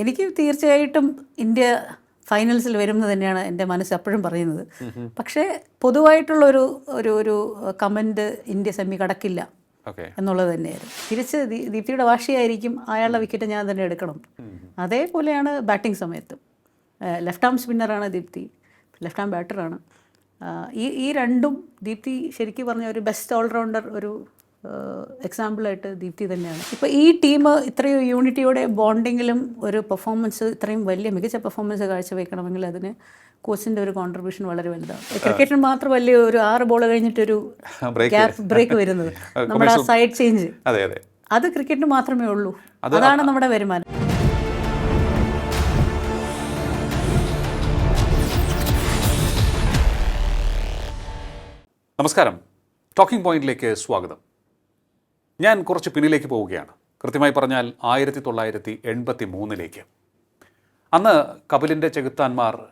എനിക്ക് തീർച്ചയായിട്ടും ഇന്ത്യ ഫൈനൽസിൽ വരുമെന്ന് തന്നെയാണ് എന്റെ മനസ്സ് എപ്പോഴും പറയുന്നത്. പക്ഷേ പൊതുവായിട്ടുള്ള ഒരു ഒരു ഒരു കമന്റ് ഇന്ത്യ സെമി കടക്കില്ല എന്നുള്ളത് തന്നെയായിരുന്നു. തിരിച്ച് ദീപ്തിയുടെ വാശിയായിരിക്കും അയാളുടെ വിക്കറ്റ് ഞാൻ തന്നെ എടുക്കണം. അതേപോലെയാണ് ബാറ്റിംഗ് സമയത്തും. ലെഫ്റ്റ് ആം സ്പിന്നറാണ് ദീപ്തി. ലെഫ്റ്റ് ആം ബാറ്ററാണ്. ഈ ഈ രണ്ടും ദീപ്തി ശരിക്കും പറഞ്ഞ ഒരു ബെസ്റ്റ് ഓൾറൗണ്ടർ ഒരു എക്സാമ്പിളായിട്ട് ദീപ്തി തന്നെയാണ്. ഇപ്പോൾ ഈ ടീം ഇത്രയും യൂണിറ്റിയോടെ ബോണ്ടിങ്ങിലും ഒരു പെർഫോമൻസ് ഇത്രയും വലിയ മികച്ച പെർഫോമൻസ് കാഴ്ചവെക്കണമെങ്കിൽ അതിന് കോച്ചിന്റെ ഒരു കോൺട്രിബ്യൂഷൻ വളരെ വലുതാണ്. ക്രിക്കറ്റിന് മാത്രം വലിയ ഒരു ആറ് ബോൾ കഴിഞ്ഞിട്ടൊരു. ഗ്യാപ്പ് ബ്രേക്ക് വരുന്നത്. നമ്മുടെ ആ സൈഡ് ചേഞ്ച് അതെ അതെ. അത് ക്രിക്കറ്റിന് മാത്രമേ ഉള്ളൂ. അതാണ് നമ്മുടെ വരുമാനം. നമസ്കാരം. ടോക്കിംഗ് പോയിന്റിലേക്ക് സ്വാഗതം. ഞാൻ കുറച്ച് പിന്നിലേക്ക് പോവുകയാണ്. കൃത്യമായി പറഞ്ഞാൽ ആയിരത്തി തൊള്ളായിരത്തി എൺപത്തി മൂന്നിലേക്ക് അന്ന് കപിലിന്റെ ചെകുത്താന്മാർ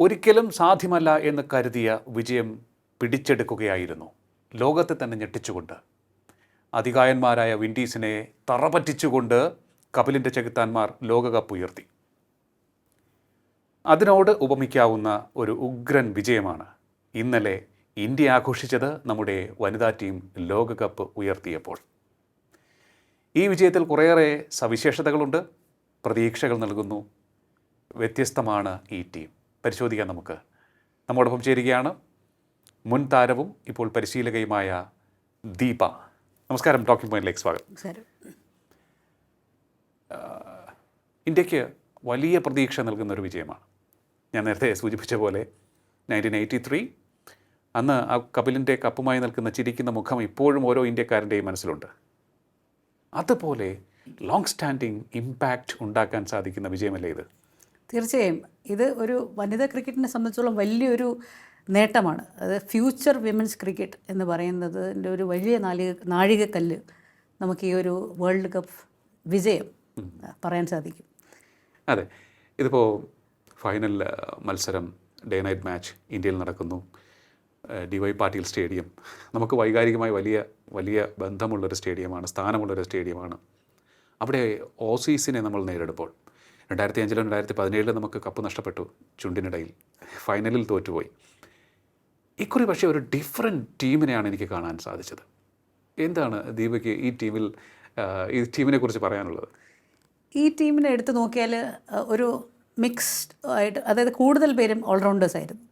ഒരിക്കലും സാധ്യമല്ല എന്ന് കരുതിയ വിജയം പിടിച്ചെടുക്കുകയായിരുന്നു. ലോകത്തെ തന്നെ ഞെട്ടിച്ചുകൊണ്ട്. അധികായന്മാരായ വിൻഡീസിനെ തറപറ്റിച്ചുകൊണ്ട് കപിലിന്റെ ചെകുത്താന്മാർ ലോകകപ്പ് ഉയർത്തി അതിനോട് ഉപമിക്കാവുന്ന ഒരു ഉഗ്രൻ വിജയമാണ് ഇന്നലെ ഇന്ത്യ ആഘോഷിച്ചത് നമ്മുടെ വനിതാ ടീം ലോകകപ്പ് ഉയർത്തിയപ്പോൾ. ഈ വിജയത്തിൽ കുറേയേറെ സവിശേഷതകളുണ്ട്. പ്രതീക്ഷകൾ നൽകുന്നു. വ്യത്യസ്തമാണ് ഈ ടീം. പരിശോധിക്കാൻ നമുക്ക്. നമ്മോടൊപ്പം ചേരുകയാണ് മുൻ താരവും ഇപ്പോൾ പരിശീലകയുമായ ദീപ. നമസ്കാരം ടോക്കിംഗ് പോയിന്റിലേക്ക് സ്വാഗതം. ഇന്ത്യയ്ക്ക് വലിയ പ്രതീക്ഷ നൽകുന്ന ഒരു വിജയമാണ്. ഞാൻ നേരത്തെ സൂചിപ്പിച്ച പോലെ നയന്റീൻ എയ്റ്റി ത്രീ അന്ന് ആ കപിലിന്റെ കപ്പുമായി നിൽക്കുന്ന ചിരിക്കുന്ന മുഖം ഇപ്പോഴും ഓരോ ഇന്ത്യക്കാരന്റെയും മനസ്സിലുണ്ട്. അതുപോലെ ലോങ് സ്റ്റാൻഡിങ് ഇമ്പാക്റ്റ് ഉണ്ടാക്കാൻ സാധിക്കുന്ന വിജയമല്ലേ ഇത്? തീർച്ചയായും. ഇത് ഒരു വനിതാ ക്രിക്കറ്റിനെ സംബന്ധിച്ചോളം വലിയൊരു നേട്ടമാണ്. അത് ഫ്യൂച്ചർ വിമൻസ് ക്രിക്കറ്റ് എന്ന് പറയുന്നതിന്റെ ഒരു വലിയ നാളിക നാഴികക്കല്ല് നമുക്ക് ഈ ഒരു വേൾഡ് കപ്പ് വിജയം പറയാൻ സാധിക്കും. അതെ. ഇതിപ്പോൾ ഫൈനൽ മത്സരം ഡേ നൈറ്റ് മാച്ച് ഇന്ത്യയിൽ നടക്കുന്നു. D Y Patil stadium. നമുക്ക് വൈകാരികമായി വലിയ വലിയ ബന്ധമുള്ളൊരു സ്റ്റേഡിയമാണ് സ്ഥാനമുള്ളൊരു സ്റ്റേഡിയമാണ്. അവിടെ ഓസീസിനെ നമ്മൾ നേരിടുമ്പോൾ രണ്ടായിരത്തി അഞ്ചിലും രണ്ടായിരത്തി പതിനേഴിലും നമുക്ക് കപ്പ് നഷ്ടപ്പെട്ടു ചുണ്ടിനിടയിൽ. ഫൈനലിൽ തോറ്റുപോയി. ഇക്കുറി പക്ഷേ ഒരു ഡിഫറെന്റ് ടീമിനെയാണ് എനിക്ക് കാണാൻ സാധിച്ചത്. എന്താണ് ദീപയ്ക്ക് ഈ ടീമിൽ ഈ ടീമിനെ കുറിച്ച് പറയാനുള്ളത്? ഈ ടീമിനെ എടുത്തു നോക്കിയാൽ ഒരു മിക്സ്ഡ് ആയിട്ട് അതായത് കൂടുതൽ പേരും ഓൾറൗണ്ടേഴ്സ് ആയിരുന്നു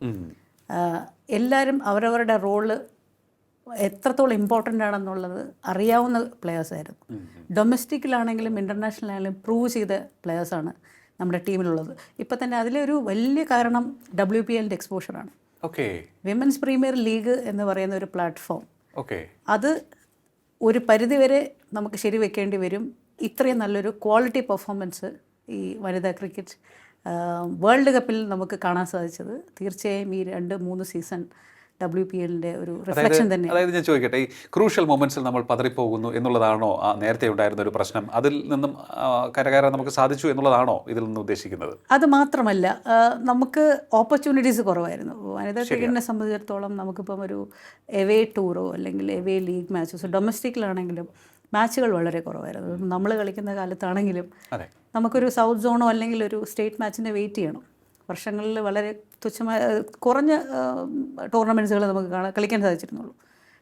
എല്ലാവരും അവരവരുടെ റോൾ എത്രത്തോളം ഇമ്പോർട്ടന്റ് ആണെന്നുള്ളത് അറിയാവുന്ന പ്ലെയേഴ്സ് ആയിരുന്നു. ഡൊമസ്റ്റിക്കിലാണെങ്കിലും ഇന്റർനാഷണലാണെങ്കിലും പ്രൂവ് ചെയ്ത പ്ലെയേഴ്സാണ് നമ്മുടെ ടീമിലുള്ളത് ഇപ്പം തന്നെ അതിലൊരു വലിയ കാരണം ഡബ്ല്യു പി എല്ലിന്റെ എക്സ്പോഷറാണ് ഓക്കെ വിമൻസ് പ്രീമിയർ ലീഗ് എന്ന് പറയുന്ന ഒരു പ്ലാറ്റ്ഫോം ഓക്കെ അത് ഒരു പരിധിവരെ നമുക്ക് ശരിവെക്കേണ്ടി വരും. ഇത്രയും നല്ലൊരു ക്വാളിറ്റി പെർഫോമൻസ് ഈ വനിതാ ക്രിക്കറ്റ് വേൾഡ് കപ്പിൽ നമുക്ക് കാണാൻ സാധിച്ചത് തീർച്ചയായും ഈ രണ്ട് മൂന്ന് സീസൺ ഡബ്ല്യു പി എല്ലിന്റെ ഒരു റിഫ്ലക്ഷൻ തന്നെ. അതായത് ഞാൻ ചോദിക്കട്ടെ ഈ ക്രൂഷ്യൽ മൊമെന്റ്സിൽ നമ്മൾ പതറിപ്പോകുന്നു എന്നുള്ളതാണോ നേരത്തെ ഉണ്ടായിരുന്ന ഒരു പ്രശ്നം? അതിൽ നിന്നും കരകയറാൻ നമുക്ക് സാധിച്ചു എന്നുള്ളതാണോ ഇതിൽ നിന്ന് ഉദ്ദേശിക്കുന്നത്? അത് മാത്രമല്ല നമുക്ക് ഓപ്പർച്യൂണിറ്റീസ് കുറവായിരുന്നു. വനിതാ ക്രിക്കറ്റിനെ സംബന്ധിച്ചിടത്തോളം നമുക്കിപ്പം ഒരു എവേ ടൂറോ അല്ലെങ്കിൽ എവേ ലീഗ് മാച്ചസോ ഡൊമസ്റ്റിക്കിലാണെങ്കിലും മാച്ചുകൾ വളരെ കുറവായിരുന്നു. നമ്മൾ കളിക്കുന്ന കാലത്താണെങ്കിലും നമുക്കൊരു സൗത്ത് സോണോ അല്ലെങ്കിൽ ഒരു സ്റ്റേറ്റ് മാച്ചിനെ വെയിറ്റ് ചെയ്യണം. വർഷങ്ങളിൽ വളരെ തുച്ഛമായ കുറഞ്ഞ ടൂർണമെന്റ്സുകൾ നമുക്ക് കാണാൻ കളിക്കാൻ സാധിച്ചിരുന്നുള്ളൂ.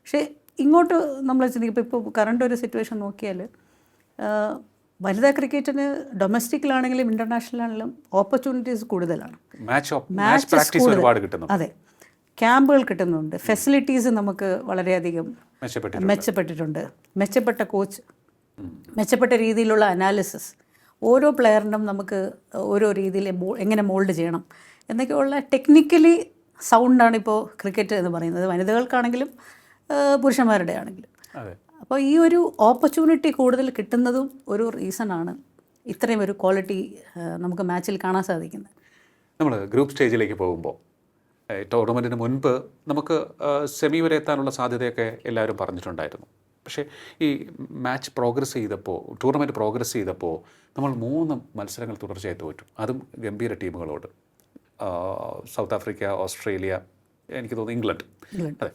പക്ഷേ ഇങ്ങോട്ട് നമ്മൾ ചിന്തിക്കുമ്പോൾ ഇപ്പോൾ കറണ്ട് ഒരു സിറ്റുവേഷൻ നോക്കിയാൽ വനിതാ ക്രിക്കറ്റിന് ഡൊമസ്റ്റിക്കിലാണെങ്കിലും ഇന്റർനാഷണലാണെങ്കിലും ഓപ്പർച്യൂണിറ്റീസ് കൂടുതലാണ്. Match match. ഒരുപാട് കിട്ടുന്നു അതെ. ക്യാമ്പുകൾ കിട്ടുന്നുണ്ട്. ഫെസിലിറ്റീസ് നമുക്ക് വളരെയധികം മെച്ചപ്പെട്ടിട്ട് മെച്ചപ്പെട്ടിട്ടുണ്ട്. മെച്ചപ്പെട്ട കോച്ച് മെച്ചപ്പെട്ട രീതിയിലുള്ള അനാലിസിസ് ഓരോ പ്ലെയറിനും നമുക്ക് ഓരോ രീതിയിൽ എങ്ങനെ മോൾഡ് ചെയ്യണം എന്നൊക്കെയുള്ള ടെക്നിക്കലി സൗണ്ടാണ് ഇപ്പോൾ ക്രിക്കറ്റ് എന്ന് പറയുന്നത്. വനിതകൾക്കാണെങ്കിലും പുരുഷന്മാരുടെ ആണെങ്കിലും. അപ്പോൾ ഈ ഒരു ഓപ്പർച്യൂണിറ്റി കൂടുതൽ കിട്ടുന്നതും ഒരു റീസണാണ് ഇത്രയും ഒരു ക്വാളിറ്റി നമുക്ക് മാച്ചിൽ കാണാൻ സാധിക്കുന്നത്. നമ്മൾ ഗ്രൂപ്പ് സ്റ്റേജിലേക്ക് പോകുമ്പോൾ ടൂർണമെന്റിന് മുൻപ് നമുക്ക് സെമി വരെ എത്താനുള്ള സാധ്യതയൊക്കെ എല്ലാവരും പറഞ്ഞിട്ടുണ്ടായിരുന്നു. പക്ഷേ ഈ മാച്ച് പ്രോഗ്രസ് ചെയ്തപ്പോൾ ടൂർണമെന്റ് പ്രോഗ്രസ് ചെയ്തപ്പോൾ നമ്മൾ മൂന്ന് മത്സരങ്ങൾ തുടർച്ചയായി തോറ്റു. അതും ഗംഭീര ടീമുകളോട്. സൗത്ത് ആഫ്രിക്ക ഓസ്ട്രേലിയ എനിക്ക് തോന്നുന്നു ഇംഗ്ലണ്ട്. അതെ.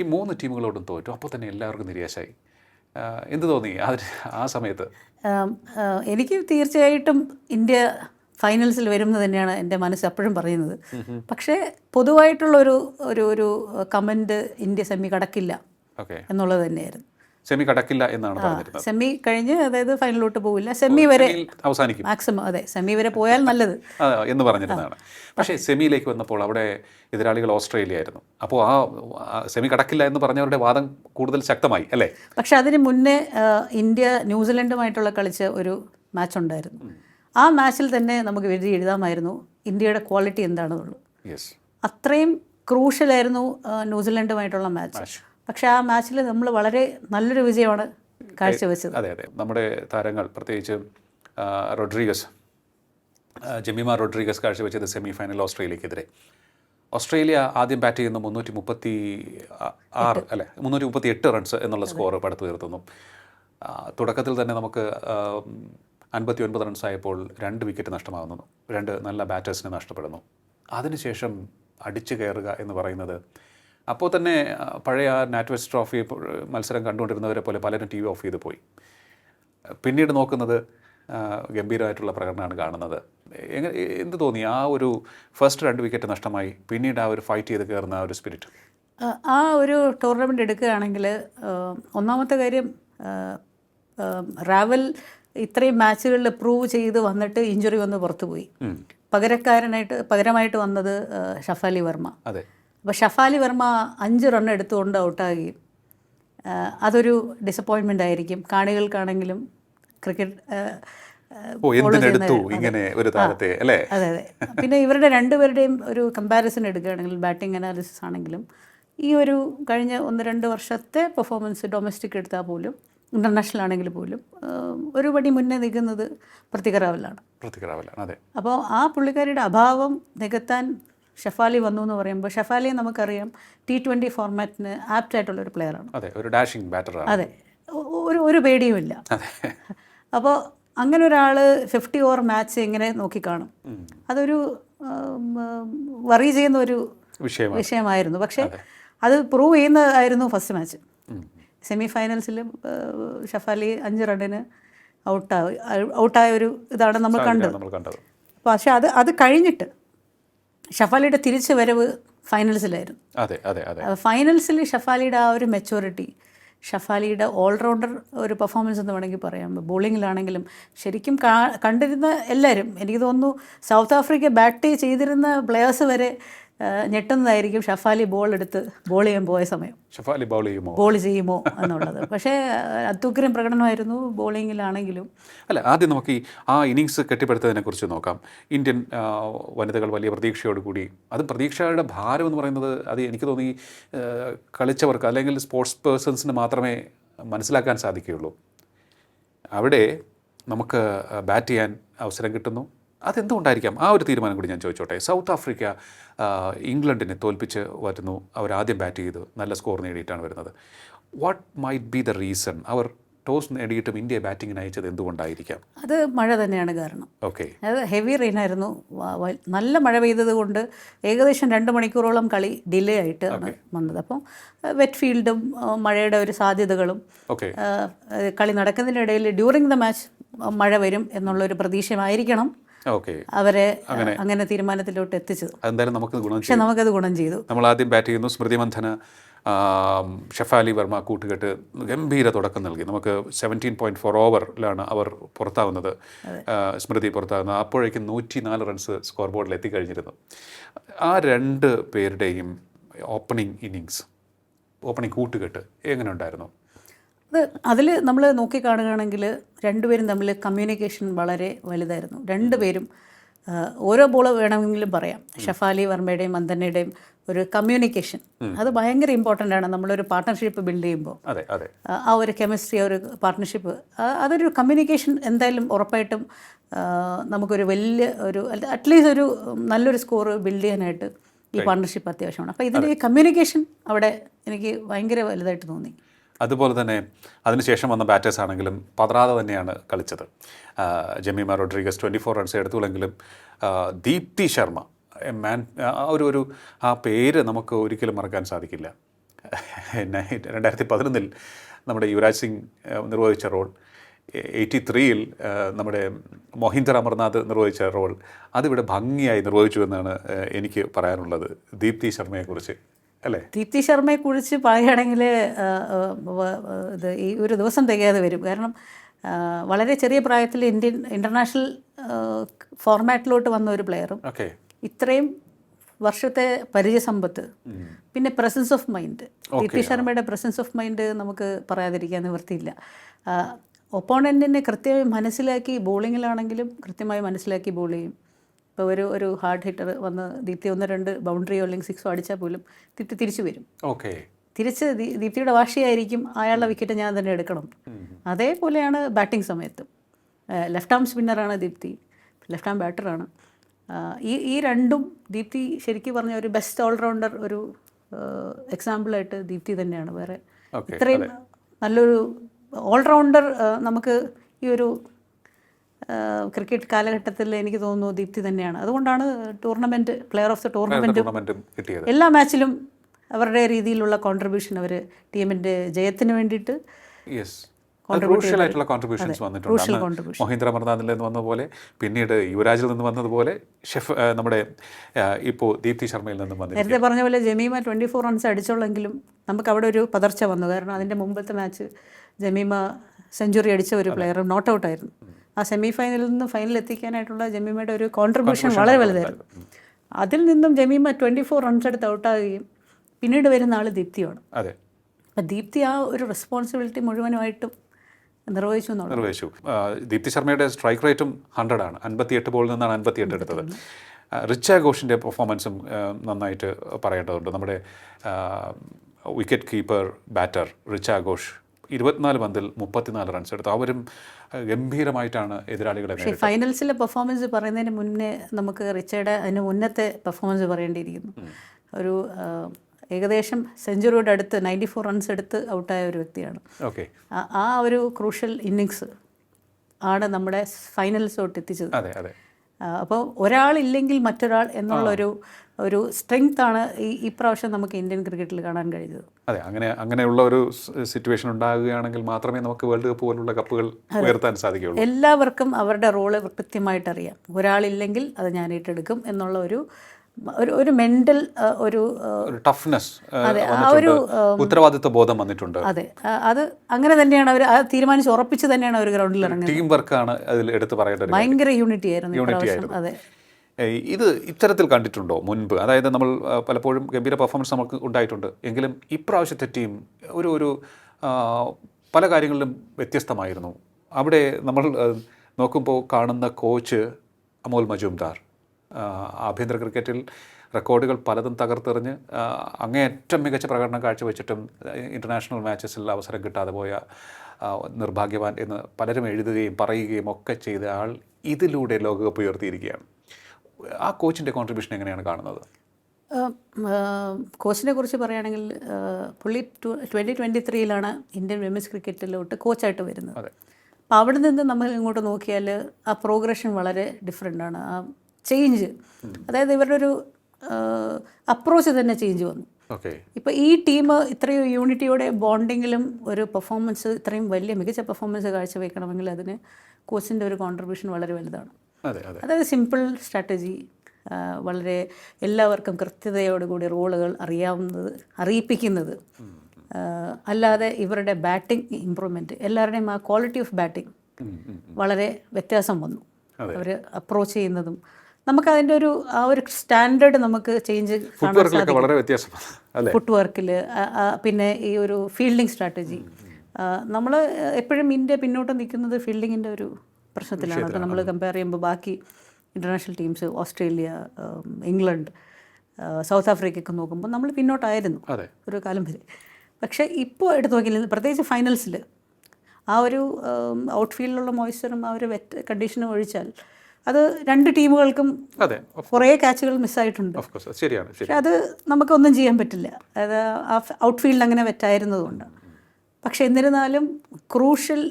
ഈ മൂന്ന് ടീമുകളോടും തോറ്റു. അപ്പോൾ തന്നെ എല്ലാവർക്കും നിരാശായി എന്ത് തോന്നി? ആ സമയത്ത്? എനിക്ക് തീർച്ചയായിട്ടും ഇന്ത്യ ഫൈനൽസിൽ വരും എന്ന് തന്നെയാണ് എന്റെ മനസ്സ് എപ്പോഴും പറയുന്നത്. പക്ഷേ പൊതുവായിട്ടുള്ള ഒരു ഒരു ഒരു കമന്റ് ഇന്ത്യ സെമി കടക്കില്ല എന്നുള്ളത് തന്നെയായിരുന്നു. സെമി കടക്കില്ല എന്നാണ് സെമി കഴിഞ്ഞ് അതായത് ഫൈനലിലോട്ട് പോവില്ല. സെമി വരെ അവസാനിക്കും. മാക്സിമം അതെ സെമി വരെ പോയാൽ നല്ലത്. എന്ന് പറഞ്ഞിരുന്നതാണ്. പക്ഷേ സെമിയിലേക്ക് വന്നപ്പോൾ അവിടെ എതിരാളികൾ ഓസ്ട്രേലിയ ആയിരുന്നു അപ്പോൾ ആ ആ സെമി കടക്കില്ല എന്ന് പറഞ്ഞവരുടെ വാദം കൂടുതൽ ശക്തമായി അല്ലേ? പക്ഷെ അതിന് മുന്നേ ഇന്ത്യ ന്യൂസിലൻഡുമായിട്ടുള്ള കളിച്ച ഒരു മാച്ച് ഉണ്ടായിരുന്നു ആ മാച്ചിൽ തന്നെ നമുക്ക് എഴുതി എഴുതാമായിരുന്നു ഇന്ത്യയുടെ ക്വാളിറ്റി എന്താണെന്നുള്ളത് യെസ് അത്രയും ക്രൂഷ്യലായിരുന്നു ന്യൂസിലൻഡുമായിട്ടുള്ള മാച്ച്. പക്ഷെ ആ മാച്ചിൽ നമ്മൾ വളരെ നല്ലൊരു വിജയമാണ് കാഴ്ചവെച്ചത്. അതെ അതെ. നമ്മുടെ താരങ്ങൾ പ്രത്യേകിച്ച് റോഡ്രിഗസ് ആ, റോഡ്രിഗസ് കാഴ്ചവെച്ചത് സെമി ഫൈനൽ ഓസ്ട്രേലിയക്കെതിരെ. ഓസ്ട്രേലിയ ആദ്യം ബാറ്റ് ചെയ്യുന്ന മുന്നൂറ്റി മുപ്പത്തി ആറ് അല്ലെ? മുന്നൂറ്റി മുപ്പത്തി എട്ട് റൺസ് എന്നുള്ള സ്കോർ പടുത്തു തീർത്തുന്നു തുടക്കത്തിൽ തന്നെ നമുക്ക് അൻപത്തി ഒൻപത് റൺസായപ്പോൾ രണ്ട് വിക്കറ്റ് നഷ്ടമാകുന്നു. രണ്ട് നല്ല ബാറ്റേഴ്സിനെ നഷ്ടപ്പെടുന്നു. അതിനുശേഷം അടിച്ചു കയറുക എന്ന് പറയുന്നത് അപ്പോൾ തന്നെ പഴയ നാറ്റ്വെസ്റ്റ് ട്രോഫി മത്സരം കണ്ടുകൊണ്ടിരുന്നവരെ പോലെ പലരും ടി വി ഓഫ് ചെയ്ത് പോയി. പിന്നീട് നോക്കുന്നത് ഗംഭീരമായിട്ടുള്ള പ്രകടനമാണ് കാണുന്നത്. എങ്ങനെ എന്ത് തോന്നി? ആ ഒരു ഫസ്റ്റ് രണ്ട് വിക്കറ്റ് നഷ്ടമായി. പിന്നീട് ആ ഒരു ഫൈറ്റ് ചെയ്ത് കയറുന്ന ആ ഒരു സ്പിരിറ്റ്. ആ, ഒരു ടൂർണമെന്റ് എടുക്കുകയാണെങ്കിൽ ഒന്നാമത്തെ കാര്യം റാവൽ ഇത്രയും മാച്ചുകളിൽ പ്രൂവ് ചെയ്ത് വന്നിട്ട് ഇഞ്ചുറി വന്ന് പുറത്തു പോയി. പകരക്കാരനായിട്ട് പകരമായിട്ട് വന്നത് ഷഫാലി വർമ്മ. അപ്പോൾ ഷഫാലി വർമ്മ അഞ്ച് റൺ എടുത്തുകൊണ്ട് ഔട്ടാകുകയും അതൊരു ഡിസപ്പോയിൻമെന്റ് ആയിരിക്കും. കാണികൾക്കാണെങ്കിലും ക്രിക്കറ്റ് ഇങ്ങനെ ഒരു താരത്തെ അല്ലേ? അതെ അതെ. പിന്നെ ഇവരുടെ രണ്ടുപേരുടെയും ഒരു കമ്പാരിസൺ എടുക്കുകയാണെങ്കിൽ ബാറ്റിംഗ് അനാലിസിസ് ആണെങ്കിലും ഈ ഒരു കഴിഞ്ഞ ഒന്ന് രണ്ട് വർഷത്തെ പെർഫോമൻസ് ഡൊമസ്റ്റിക് എടുത്താൽ പോലും ഇന്റർനാഷണൽ ആണെങ്കിൽ പോലും ഒരുപടി മുന്നേ നിൽക്കുന്നത് പ്രതികറാവലാണ് പ്രതികറാവലാണ് പ്രതികരാവലാണ് അതെ. അപ്പോൾ ആ പുള്ളിക്കാരിയുടെ അഭാവം നികത്താൻ ഷഫാലി വന്നു എന്ന് പറയുമ്പോൾ ഷഫാലിയെ നമുക്കറിയാം ടി ട്വന്റി ഫോർമാറ്റിന് ആപ്റ്റ് ആയിട്ടുള്ള ഒരു പ്ലെയറാണ് അതെ ഒരു ഡാഷിംഗ് ബാറ്ററാണ് അതെ ഒരു ഒരു പേടിയുമില്ല. അപ്പോൾ അങ്ങനെ ഒരാൾ ഫിഫ്റ്റി ഓവർ മാച്ച് എങ്ങനെ നോക്കിക്കാണും. അതൊരു വറി ചെയ്യുന്ന ഒരു വിഷയമായിരുന്നു. പക്ഷേ അത്. പ്രൂവ് ചെയ്യുന്നതായിരുന്നു ഫസ്റ്റ് മാച്ച് സെമി ഫൈനൽസിൽ ഷഫാലി അഞ്ച് റണ്ണിന് ഔട്ടായി ഔട്ടായ ഒരു ഇതാണ് നമ്മൾ കണ്ടത്. കണ്ടത്. പക്ഷേ അത് അത് കഴിഞ്ഞിട്ട് ഷഫാലിയുടെ തിരിച്ചു വരവ് ഫൈനൽസിലായിരുന്നു. അതെ അതെ അതെ. ഫൈനൽസിൽ ഷഫാലിയുടെ ആ ഒരു മെച്ചൂരിറ്റി ഷഫാലിയുടെ ഓൾറൗണ്ടർ ഒരു പെർഫോമൻസ് എന്ന് വേണമെങ്കിൽ പറയാം. ബോളിങ്ങിലാണെങ്കിലും ശരിക്കും കണ്ടിരുന്ന എല്ലാവരും എനിക്ക് തോന്നുന്നു സൗത്ത് ആഫ്രിക്ക ബാറ്റ് ചെയ്തിരുന്ന പ്ലെയേഴ്സ് വരെ ഞെട്ടുന്നതായിരിക്കും ഷഫാലി ബോൾ എടുത്ത് ബോൾ ചെയ്യാൻ പോയ സമയം. ഷഫാലി ബോൾ ചെയ്യുമോ? ബോൾ ചെയ്യുമോ എന്നുള്ളത്. പക്ഷേ അത്യുഗ്രം പ്രകടനമായിരുന്നു ബോളിങ്ങിലാണെങ്കിലും. അല്ല ആദ്യം നമുക്ക് ആ ഇന്നിങ്സ് കെട്ടിപ്പടുത്തതിനെ കുറിച്ച് നോക്കാം. ഇന്ത്യൻ വനിതകൾ വലിയ പ്രതീക്ഷയോടുകൂടി അത് പ്രതീക്ഷയുടെ ഭാരം എന്ന് പറയുന്നത് അത് എനിക്ക് തോന്നി കളിച്ചവർക്ക് അല്ലെങ്കിൽ സ്പോർട്സ് പേഴ്സൺസിന് മാത്രമേ മനസ്സിലാക്കാൻ സാധിക്കുകയുള്ളൂ. അവിടെ നമുക്ക് ബാറ്റ് ചെയ്യാൻ അവസരം കിട്ടുന്നു. അതെന്തുകൊണ്ടായിരിക്കാം? ആ ഒരു തീരുമാനം കൂടി ഞാൻ ചോദിച്ചോട്ടെ. സൗത്ത് ആഫ്രിക്ക ഇംഗ്ലണ്ടിനെ തോൽപ്പിച്ച് വരുന്നു. അവർ ആദ്യം ബാറ്റ് ചെയ്തു. നല്ല സ്കോർ നേടിയിട്ടാണ് വരുന്നത്. What might be the reason our toss നേടിയിട്ടും ഇന്ത്യ ബാറ്റിങ്ങിന് അയച്ചത് എന്തുകൊണ്ടായിരിക്കാം? അത് മഴ തന്നെയാണ് കാരണം. ഓക്കെ അത് ഹെവി റെയിനായിരുന്നു വ- വ- നല്ല മഴ പെയ്തത് കൊണ്ട് ഏകദേശം രണ്ട് മണിക്കൂറോളം കളി ഡിലേ ആയിട്ട് വന്നത്. അപ്പം വെറ്റ് ഫീൽഡും മഴയുടെ ഒരു സാധ്യതകളും ഓക്കെ കളി നടക്കുന്നതിനിടയിൽ ഡ്യൂറിങ് ദ മാച്ച് മഴ വരും എന്നുള്ളൊരു പ്രതീക്ഷമായിരിക്കണം ഓക്കെ അവരെ അങ്ങനെ. തീരുമാനത്തിലോട്ട് എത്തിച്ചത് നമുക്ക് ഗുണം പക്ഷെ നമുക്കത് ഗുണം ചെയ്തു. നമ്മൾ ആദ്യം ബാറ്റ് ചെയ്യുന്നു. സ്മൃതി മന്ധന ഷെഫാലി ഷഫാലി വർമ്മ കൂട്ടുകെട്ട് ഗംഭീര തുടക്കം നൽകി. നമുക്ക് സെവന്റീൻ പോയിന്റ് ഫോർ ഓവറിലാണ് അവർ പുറത്താവുന്നത്. സ്മൃതി പുറത്താകുന്നത് അപ്പോഴേക്കും നൂറ്റി നാല് റൺസ് സ്കോർ ബോർഡിൽ എത്തിക്കഴിഞ്ഞിരുന്നു. ആ രണ്ട് പേരുടെയും ഓപ്പണിംഗ് ഇന്നിങ്സ് ഓപ്പണിംഗ് കൂട്ടുകെട്ട് എങ്ങനെ ഉണ്ടായിരുന്നു? അത് അതിൽ നമ്മൾ നോക്കിക്കാണുകയാണെങ്കിൽ രണ്ടുപേരും തമ്മിൽ കമ്മ്യൂണിക്കേഷൻ വളരെ വലുതായിരുന്നു. രണ്ടുപേരും ഓരോ ബോൾ വേണമെങ്കിലും പറയാം. ഷഫാലി വർമ്മയുടെയും മന്ദനയുടെയും ഒരു കമ്മ്യൂണിക്കേഷൻ അത് ഭയങ്കര ഇമ്പോർട്ടന്റ് ആണ്. നമ്മളൊരു പാർട്ട്ണർഷിപ്പ് ബിൽഡ് ചെയ്യുമ്പോൾ. ആ ഒരു കെമിസ്ട്രി ആ ഒരു പാർട്ട്ണർഷിപ്പ് അതൊരു കമ്മ്യൂണിക്കേഷൻ എന്തായാലും ഉറപ്പായിട്ടും നമുക്കൊരു വലിയ ഒരു അറ്റ്ലീസ്റ്റ് ഒരു നല്ലൊരു സ്കോർ ബിൽഡ് ചെയ്യാനായിട്ട് ഈ പാർട്ട്ണർഷിപ്പ് അത്യാവശ്യമാണ്. അപ്പോൾ ഇതിന്റെ ഈ കമ്മ്യൂണിക്കേഷൻ അവിടെ എനിക്ക് ഭയങ്കര വലുതായിട്ട് തോന്നി. അതുപോലെ തന്നെ അതിനുശേഷം വന്ന ബാറ്റേഴ്സ് ആണെങ്കിലും പതറാതെ തന്നെയാണ് കളിച്ചത്. Jemimah Rodrigues twenty four runs എടുത്തുള്ളെങ്കിലും Deepti Sharma man ഒരു ഒരു ആ പേര് നമുക്ക് ഒരിക്കലും മറക്കാൻ സാധിക്കില്ല. രണ്ടായിരത്തി പതിനൊന്നിൽ നമ്മുടെ യുവരാജ് സിംഗ് നിർവഹിച്ച റോൾ എയ്റ്റി ത്രീയിൽ നമ്മുടെ മൊഹിന്ദർ അമർനാഥ് നിർവഹിച്ച റോൾ അതിവിടെ ഭംഗിയായി നിർവഹിച്ചു എന്നാണ് എനിക്ക് പറയാനുള്ളത് ദീപ്തി ശർമ്മയെക്കുറിച്ച്. അല്ലേ? ദീപ്തി ശർമ്മയെ കുറിച്ച് പറയുകയാണെങ്കിൽ ഇത് ഈ ഒരു ദിവസം തികയാതെ വരും. കാരണം വളരെ ചെറിയ പ്രായത്തിൽ ഇന്ത്യൻ ഇന്റർനാഷണൽ ഫോർമാറ്റിലോട്ട് വന്ന ഒരു പ്ലെയറും ഇത്രയും വർഷത്തെ പരിചയസമ്പത്ത് പിന്നെ പ്രസൻസ് ഓഫ് മൈൻഡ് ദീപ്തി ശർമ്മയുടെ പ്രസൻസ് ഓഫ് മൈൻഡ് നമുക്ക് പറയാതിരിക്കാൻ നിവൃത്തിയില്ല. ഒപ്പോണന്റിനെ കൃത്യമായി മനസ്സിലാക്കി ബോളിങ്ങിലാണെങ്കിലും കൃത്യമായി മനസ്സിലാക്കി ബോൾ ചെയ്യും. ഇപ്പോൾ ഒരു ഒരു ഹാർഡ് ഹിറ്റർ വന്ന് ദീപ്തി ഒന്ന് രണ്ട് ബൗണ്ടറിയോ അല്ലെങ്കിൽ സിക്സോ അടിച്ചാൽ പോലും ദീപ്തി തിരിച്ചു വരും. ഓക്കെ. തിരിച്ച് ദീപ്തിയുടെ വാശിയായിരിക്കും അയാളുടെ വിക്കറ്റ് ഞാൻ തന്നെ എടുക്കണം. അതേപോലെയാണ് ബാറ്റിംഗ് സമയത്തും. ലെഫ്റ്റ് ആം സ്പിന്നറാണ് ദീപ്തി. ലെഫ്റ്റ് ആം ബാറ്ററാണ് ഈ ഈ രണ്ടും ദീപ്തി ശരിക്കും പറഞ്ഞ ഒരു ബെസ്റ്റ് ഓൾറൗണ്ടർ ഒരു എക്സാമ്പിളായിട്ട് ദീപ്തി തന്നെയാണ്. വേറെ ഇത്രയും നല്ലൊരു ഓൾറൗണ്ടർ നമുക്ക് ഈ ഒരു ക്രിക്കറ്റ് കാലഘട്ടത്തിൽ എനിക്ക് തോന്നുന്നു ദീപ്തി തന്നെയാണ്. അതുകൊണ്ടാണ് tournament player of the tournament എല്ലാ മാച്ചിലും അവരുടെ രീതിയിലുള്ള കോൺട്രിബ്യൂഷൻ അവർ ടീമിന്റെ ജയത്തിന് വേണ്ടിയിട്ട് ക്രൂഷ്യൽ ആയിട്ടുള്ള കോൺട്രിബ്യൂഷൻസ് വന്നിട്ടുണ്ട്. മഹീന്ദ്ര. അമർനാഥിൽ നിന്ന് വന്നതുപോലെ പിന്നീട് യുവരാജിൽ നിന്ന് വന്നതുപോലെ ഷെഫ് നമ്മുടെ ഇപ്പോൾ ദീപ്തി ശർമ്മയിൽ നിന്നും വന്നു നേരത്തെ പറഞ്ഞ പോലെ ജമീമ ട്വന്റി ഫോർ റൺസ് അടിച്ചോളെങ്കിലും നമുക്ക് അവിടെ ഒരു പതർച്ച വന്നു. കാരണം അതിന്റെ മുമ്പത്തെ മാച്ച് ജമീമ സെഞ്ചുറി അടിച്ച ഒരു പ്ലെയർ നോട്ട് ഔട്ട് ആയിരുന്നു. ആ സെമി ഫൈനലിൽ നിന്ന് ഫൈനൽ എത്തിക്കാനായിട്ടുള്ള ജമീമയുടെ ഒരു കോൺട്രിബ്യൂഷൻ വളരെ വലുതായിരുന്നു. അതിൽ നിന്നും ജമീമ ട്വന്റി ഫോർ റൺസ് എടുത്ത് ഔട്ടാകുകയും പിന്നീട് വരുന്ന ആൾ ദീപ്തിയാണ്. അതെ. അപ്പം ദീപ്തി ആ ഒരു റെസ്പോൺസിബിലിറ്റി മുഴുവനുമായിട്ടും നിർവഹിച്ചു നിർവഹിച്ചു. ദീപ്തി ശർമ്മയുടെ സ്ട്രൈക്ക് റേറ്റും ഹൺഡ്രഡ് ആണ്. അൻപത്തിയെട്ട് ബോളിൽ നിന്നാണ് അൻപത്തിയെട്ട് എടുത്തത്. റിച്ച ഘോഷിന്റെ പെർഫോമൻസും നന്നായിട്ട് പറയേണ്ടതുണ്ട്. നമ്മുടെ wicket keeper batter Richa Ghosh ഇരുപത്തിനാല് പന്തിൽ മുപ്പത്തിനാല് റൺസ് എടുത്തു. അവരും ഗംഭീരമായിട്ടാണ് എതിരാളികളെ പക്ഷേ ഫൈനൽസിലെ പെർഫോമൻസ് പറയുന്നതിന് മുന്നേ നമുക്ക് റിച്ചയുടെ അതിന് മുന്നത്തെ പെർഫോമൻസ് പറയേണ്ടിയിരിക്കുന്നു. ഒരു ഏകദേശം സെഞ്ചുറിയുടെ അടുത്ത് നയന്റി ഫോർ റൺസ് എടുത്ത് ഔട്ടായ ഒരു വ്യക്തിയാണ്. ഓക്കെ ആ- ഒരു ക്രൂഷ്യൽ ഇന്നിങ്സ് ആണ് നമ്മുടെ ഫൈനൽസ് ഫൈനൽസോട്ട് എത്തിച്ചത്. അതെ അതെ. അപ്പോൾ ഒരാളില്ലെങ്കിൽ മറ്റൊരാൾ എന്നുള്ളൊരു ഒരു സ്ട്രെങ്ത് ആണ് ഈ ഇപ്രാവശ്യം നമുക്ക് ഇന്ത്യൻ ക്രിക്കറ്റിൽ കാണാൻ കഴിഞ്ഞത്. അതെ അങ്ങനെ അങ്ങനെയുള്ള ഒരു സിറ്റുവേഷൻ ഉണ്ടാകുകയാണെങ്കിൽ മാത്രമേ നമുക്ക് വേൾഡ് കപ്പ് പോലുള്ള കപ്പുകൾ ഉയർത്താൻ സാധിക്കുകയുള്ളൂ. എല്ലാവർക്കും അവരുടെ റോൾ കൃത്യമായിട്ട് അറിയാം ഒരാളില്ലെങ്കിൽ അത് ഞാൻ ഏറ്റെടുക്കും എന്നുള്ള ഒരു ഒരു ഒരു മെന്റൽ ഒരു ടഫ്നെസ് ആ ഒരു, ഉത്തരവാദിത്വ ബോധം വന്നിട്ടുണ്ട്. അതെ അത് അങ്ങനെ തന്നെയാണ് അവർ തീരുമാനിച്ച് ഉറപ്പിച്ച് തന്നെയാണ് അവർ ഗ്രൗണ്ടിൽ ഇറങ്ങുന്നത്. ടീം വർക്കാണ് അതിൽ എടുത്ത് പറയേണ്ടത് ഭയങ്കര യൂണിറ്റി ആയിരുന്നു യൂണിറ്റി ആയിരുന്നു. അതെ. ഇത് ഇത്തരത്തിൽ കണ്ടിട്ടുണ്ടോ മുൻപ്? അതായത് നമ്മൾ പലപ്പോഴും ഗംഭീര പെർഫോമൻസ് നമുക്ക് ഉണ്ടായിട്ടുണ്ട്. എങ്കിലും ഇപ്രാവശ്യത്തെ ടീം ഒരു ഒരു പല കാര്യങ്ങളിലും വ്യത്യസ്തമായിരുന്നു. അവിടെ നമ്മൾ നോക്കുമ്പോൾ കാണുന്ന കോച്ച് അമോൽ മജുംദാർ. ആഭ്യന്തര ക്രിക്കറ്റിൽ റെക്കോർഡുകൾ പലതും തകർത്തെറിഞ്ഞ് അങ്ങേയറ്റം മികച്ച പ്രകടനം കാഴ്ചവെച്ചിട്ടും ഇന്റർനാഷണൽ മാച്ചസിൽ അവസരം കിട്ടാതെ പോയ നിർഭാഗ്യവാൻ എന്ന് പലരും എഴുതുകയും പറയുകയും ഒക്കെ ചെയ്ത ആൾ ഇതിലൂടെ ലോകകപ്പ് ഉയർത്തിയിരിക്കുകയാണ്. ആ കോച്ചിന്റെ കോൺട്രിബ്യൂഷൻ എങ്ങനെയാണ് കാണുന്നത്? കോച്ചിനെ കുറിച്ച് പറയുകയാണെങ്കിൽ പുള്ളി ടു ട്വന്റി ട്വന്റി ത്രീയിലാണ് ഇന്ത്യൻ വിമൻസ് ക്രിക്കറ്റിലോട്ട് കോച്ചായിട്ട് വരുന്നത്. അപ്പോൾ അവിടെ നിന്ന് നമ്മൾ ഇങ്ങോട്ട് നോക്കിയാൽ ആ പ്രോഗ്രഷൻ വളരെ ഡിഫറെന്റ് ആണ്. ആ ചേഞ്ച് അതായത് ഇവരുടെ ഒരു അപ്രോച്ച് തന്നെ ചേഞ്ച് വന്നു. ഇപ്പോൾ ഈ ടീം ഇത്രയും യൂണിറ്റിയുടെ ബോണ്ടിങ്ങിലും ഒരു പെർഫോമൻസ് ഇത്രയും വലിയ മികച്ച പെർഫോമൻസ് കാഴ്ചവെക്കണമെങ്കിൽ അതിന് കോച്ചിന്റെ ഒരു കോൺട്രിബ്യൂഷൻ വളരെ വലുതാണ്. അതെ അതെ. അതായത് സിമ്പിൾ സ്ട്രാറ്റജി വളരെ എല്ലാവർക്കും കൃത്യതയോടുകൂടി റോളുകൾ അറിയാവുന്നത് അറിയിപ്പിക്കുന്നത്. അല്ലാതെ ഇവരുടെ ബാറ്റിംഗ് ഇമ്പ്രൂവ്മെന്റ് എല്ലാവരുടെയും ആ ക്വാളിറ്റി ഓഫ് ബാറ്റിംഗ്. വളരെ വ്യത്യാസം വന്നു. അവർ അപ്രോച്ച് ചെയ്യുന്നതും നമുക്ക് ഒരു ആ ഒരു സ്റ്റാൻഡേർഡ് നമുക്ക് ചേഞ്ച് വളരെ വ്യത്യാസമാണ് ഫുട് വർക്കിൽ പിന്നെ ഈ ഒരു ഫീൽഡിംഗ് സ്ട്രാറ്റജി നമ്മൾ എപ്പോഴും ഇന്ത്യ പിന്നോട്ട് നിൽക്കുന്നത് ഫീൽഡിങ്ങിന്റെ ഒരു പ്രശ്നത്തിലാണ്. അപ്പോൾ നമ്മൾ കമ്പയർ ചെയ്യുമ്പോൾ ബാക്കി international teams Australia England South ആഫ്രിക്കയൊക്കെ നോക്കുമ്പോൾ നമ്മൾ പിന്നോട്ടായിരുന്നു ഒരു കാലം വരെ. പക്ഷേ ഇപ്പോൾ എടുത്തു നോക്കിയില്ല പ്രത്യേകിച്ച് ഫൈനൽസിൽ ആ ഒരു ഔട്ട്ഫീൽഡിലുള്ള മോയ്സ്ചറും ആ ഒരു വെറ്റ് കണ്ടീഷനും ഒഴിച്ചാൽ അത് രണ്ട് ടീമുകൾക്കും അതെ കുറേ ക്യാച്ചുകൾ മിസ്സായിട്ടുണ്ട്. ശരിയാണ് ശരി പക്ഷെ അത് നമുക്കൊന്നും ചെയ്യാൻ പറ്റില്ല. അത് ആ ഔട്ട്ഫീൽഡ് അങ്ങനെ വെറ്റായിരുന്നതുകൊണ്ട്. പക്ഷെ എന്നിരുന്നാലും ക്രൂഷ്യൽ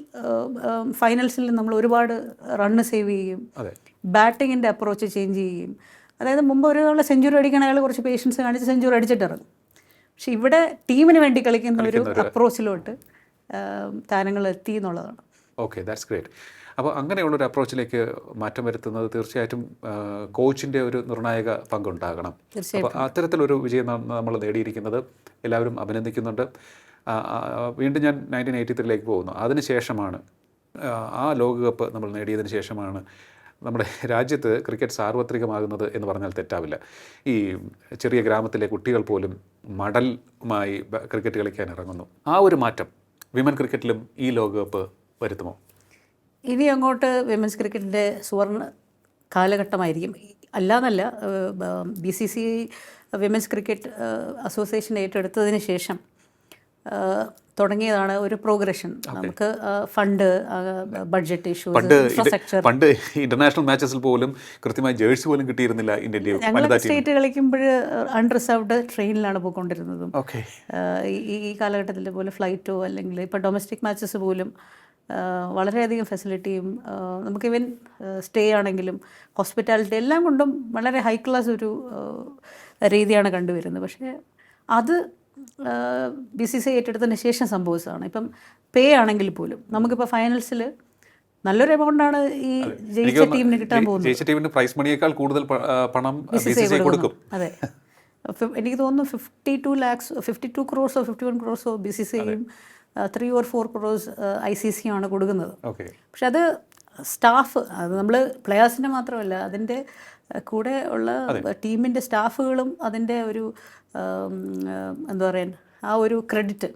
ഫൈനൽസിൽ നമ്മൾ ഒരുപാട് റണ്ണ് സേവ് ചെയ്യുകയും ബാറ്റിങ്ങിന്റെ അപ്രോച്ച് ചേഞ്ച് ചെയ്യുകയും. അതായത് മുമ്പ് ഒരാളെ സെഞ്ചുറി അടിക്കണ അയാൾ കുറച്ച് പേഷ്യൻസ് കാണിച്ച് സെഞ്ചുറി അടിച്ചിട്ടിറങ്ങും. പക്ഷെ ഇവിടെ ടീമിന് വേണ്ടി കളിക്കുന്ന ഒരു അപ്രോച്ചിലോട്ട് താരങ്ങൾ എത്തി എന്നുള്ളതാണ്. ഓക്കെ ദാറ്റ്സ് ഗ്രേറ്റ് അപ്പോൾ അങ്ങനെയുള്ളൊരു അപ്രോച്ചിലേക്ക് മാറ്റം വരുത്തുന്നത് തീർച്ചയായിട്ടും കോച്ചിന്റെ ഒരു നിർണായക പങ്കുണ്ടാകണം. അപ്പോൾ അത്തരത്തിലൊരു വിജയം നമ്മൾ നേടിയിരിക്കുന്നത് എല്ലാവരും അഭിനന്ദിക്കുന്നുണ്ട്. വീണ്ടും ഞാൻ നയന്റീൻ എയ്റ്റി ത്രീയിലേക്ക് പോകുന്നു അതിനുശേഷമാണ് ആ ലോകകപ്പ് നമ്മൾ നേടിയതിന് ശേഷമാണ് നമ്മുടെ രാജ്യത്ത് ക്രിക്കറ്റ് സാർവത്രികമാകുന്നത് എന്ന് പറഞ്ഞാൽ തെറ്റാവില്ല. ഈ ചെറിയ ഗ്രാമത്തിലെ കുട്ടികൾ പോലും മടലുമായി ക്രിക്കറ്റ് കളിക്കാൻ ഇറങ്ങുന്നു. ആ ഒരു മാറ്റം വിമൻ ക്രിക്കറ്റിലും ഈ ലോകകപ്പ് വരുത്തുമോ? ഇനി അങ്ങോട്ട് വിമൻസ് ക്രിക്കറ്റിന്റെ സുവർണ കാലഘട്ടമായിരിക്കും. അല്ലാന്നല്ല B C C women's cricket association ഏറ്റെടുത്തതിന് ശേഷം തുടങ്ങിയതാണ് ഒരു പ്രോഗ്രഷൻ നമുക്ക് ഫണ്ട് ബഡ്ജറ്റ് ഇഷ്യൂസ് ഇൻഫ്രാസ്ട്രക്ചർ പണ്ട് ഇന്റർനാഷണൽ മാച്ചസിൽ പോലും കൃത്യമായി ജേഴ്സി പോലും കിട്ടിയിരുന്നില്ല ഇന്ത്യൻ ഞങ്ങൾ സ്റ്റേറ്റ് കളിക്കുമ്പോൾ അൺറിസർവ്ഡ് ട്രെയിനിലാണ് പോയിക്കൊണ്ടിരുന്നതും. ഈ കാലഘട്ടത്തിൽ പോലെ ഫ്ലൈറ്റോ അല്ലെങ്കിൽ ഇപ്പോൾ ഡൊമസ്റ്റിക് മാച്ചസ് പോലും വളരെയധികം ഫെസിലിറ്റിയും നമുക്ക് ഇവൻ സ്റ്റേ ആണെങ്കിലും ഹോസ്പിറ്റാലിറ്റി എല്ലാം കൊണ്ടും വളരെ ഹൈ ക്ലാസ് ഒരു രീതിയാണ് കണ്ടുവരുന്നത്. പക്ഷേ അത് ബി സി സി ഏറ്റെടുത്തതിന് ശേഷം സംഭവിച്ചതാണ്. ഇപ്പം പേ ആണെങ്കിൽ പോലും നമുക്കിപ്പോൾ ഫൈനൽസിൽ നല്ലൊരു എമൗണ്ടാണ് ഈ ജയിച്ച ടീമിന് കിട്ടാൻ പോകുന്നത്. ജയിച്ച ടീമിന് പ്രൈസ് മണിയേക്കാൾ കൂടുതൽ പണം കൊടുക്കും. അതെ. എനിക്ക് തോന്നുന്നു fifty two lakhs fifty two ക്രോർസോ fifty one ക്രോർസോ ബി സി സിയും three or four crores I C C ആണ് കൊടുക്കുന്നത്. പക്ഷെ അത് സ്റ്റാഫ് അത് നമ്മൾ പ്ലെയേഴ്സിന്റെ മാത്രമല്ല അതിന്റെ കൂടെ ഉള്ള ടീമിന്റെ സ്റ്റാഫുകളും അതിന്റെ ഒരു എന്താ പറയുക ആ ഒരു ക്രെഡിറ്റ്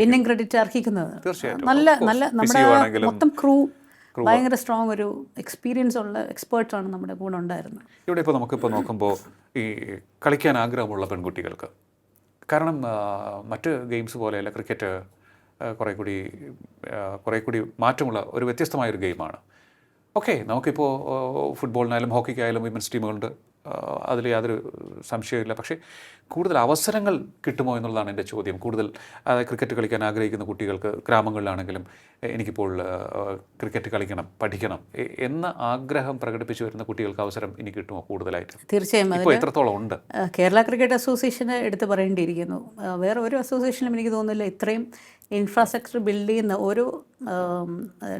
വിന്നിങ് ക്രെഡിറ്റ് അർഹിക്കുന്നത്. നല്ല നല്ല നമ്മുടെ മൊത്തം ക്രൂ ഭയങ്കര സ്ട്രോങ് ഒരു എക്സ്പീരിയൻസ് ഉള്ള എക്സ്പേർട്സ് ആണ് നമ്മുടെ കൂടെ ഉണ്ടായിരുന്നത്. ഇവിടെ ഇപ്പോൾ നമുക്കിപ്പോൾ നോക്കുമ്പോൾ ഈ കളിക്കാൻ ആഗ്രഹമുള്ള പെൺകുട്ടികൾക്ക് കാരണം മറ്റ് ഗെയിംസ് പോലെയല്ല ക്രിക്കറ്റ് കുറേ കൂടി കുറേ കൂടി മാറ്റമുള്ള ഒരു വ്യത്യസ്തമായൊരു ഗെയിമാണ്. ഓക്കെ നമുക്കിപ്പോൾ ഫുട്ബോളിനായാലും ഹോക്കിക്കായാലും വിമൻസ് ടീമുകളുണ്ട്. അതിൽ യാതൊരു സംശയമില്ല പക്ഷേ കൂടുതൽ അവസരങ്ങൾ കിട്ടുമോ എന്നുള്ളതാണ് എന്റെ ചോദ്യം. കൂടുതൽ അതായത് ക്രിക്കറ്റ് കളിക്കാൻ ആഗ്രഹിക്കുന്ന കുട്ടികൾക്ക് ഗ്രാമങ്ങളിലാണെങ്കിലും എനിക്കിപ്പോൾ ക്രിക്കറ്റ് കളിക്കണം പഠിക്കണം എന്ന ആഗ്രഹം പ്രകടിപ്പിച്ചു വരുന്ന കുട്ടികൾക്ക് അവസരം ഇനി കിട്ടുമോ കൂടുതലായിട്ട്? തീർച്ചയായും ഇപ്പോൾ എത്രത്തോളം ഉണ്ട്? കേരള ക്രിക്കറ്റ് അസോസിയേഷനെ എടുത്ത് പറയേണ്ടിയിരിക്കുന്നു. വേറെ ഒരു അസോസിയേഷനും എനിക്ക് തോന്നുന്നില്ല. ഇത്രയും ഇൻഫ്രാസ്ട്രക്ചർ ബിൽഡ് ചെയ്യുന്ന ഓരോ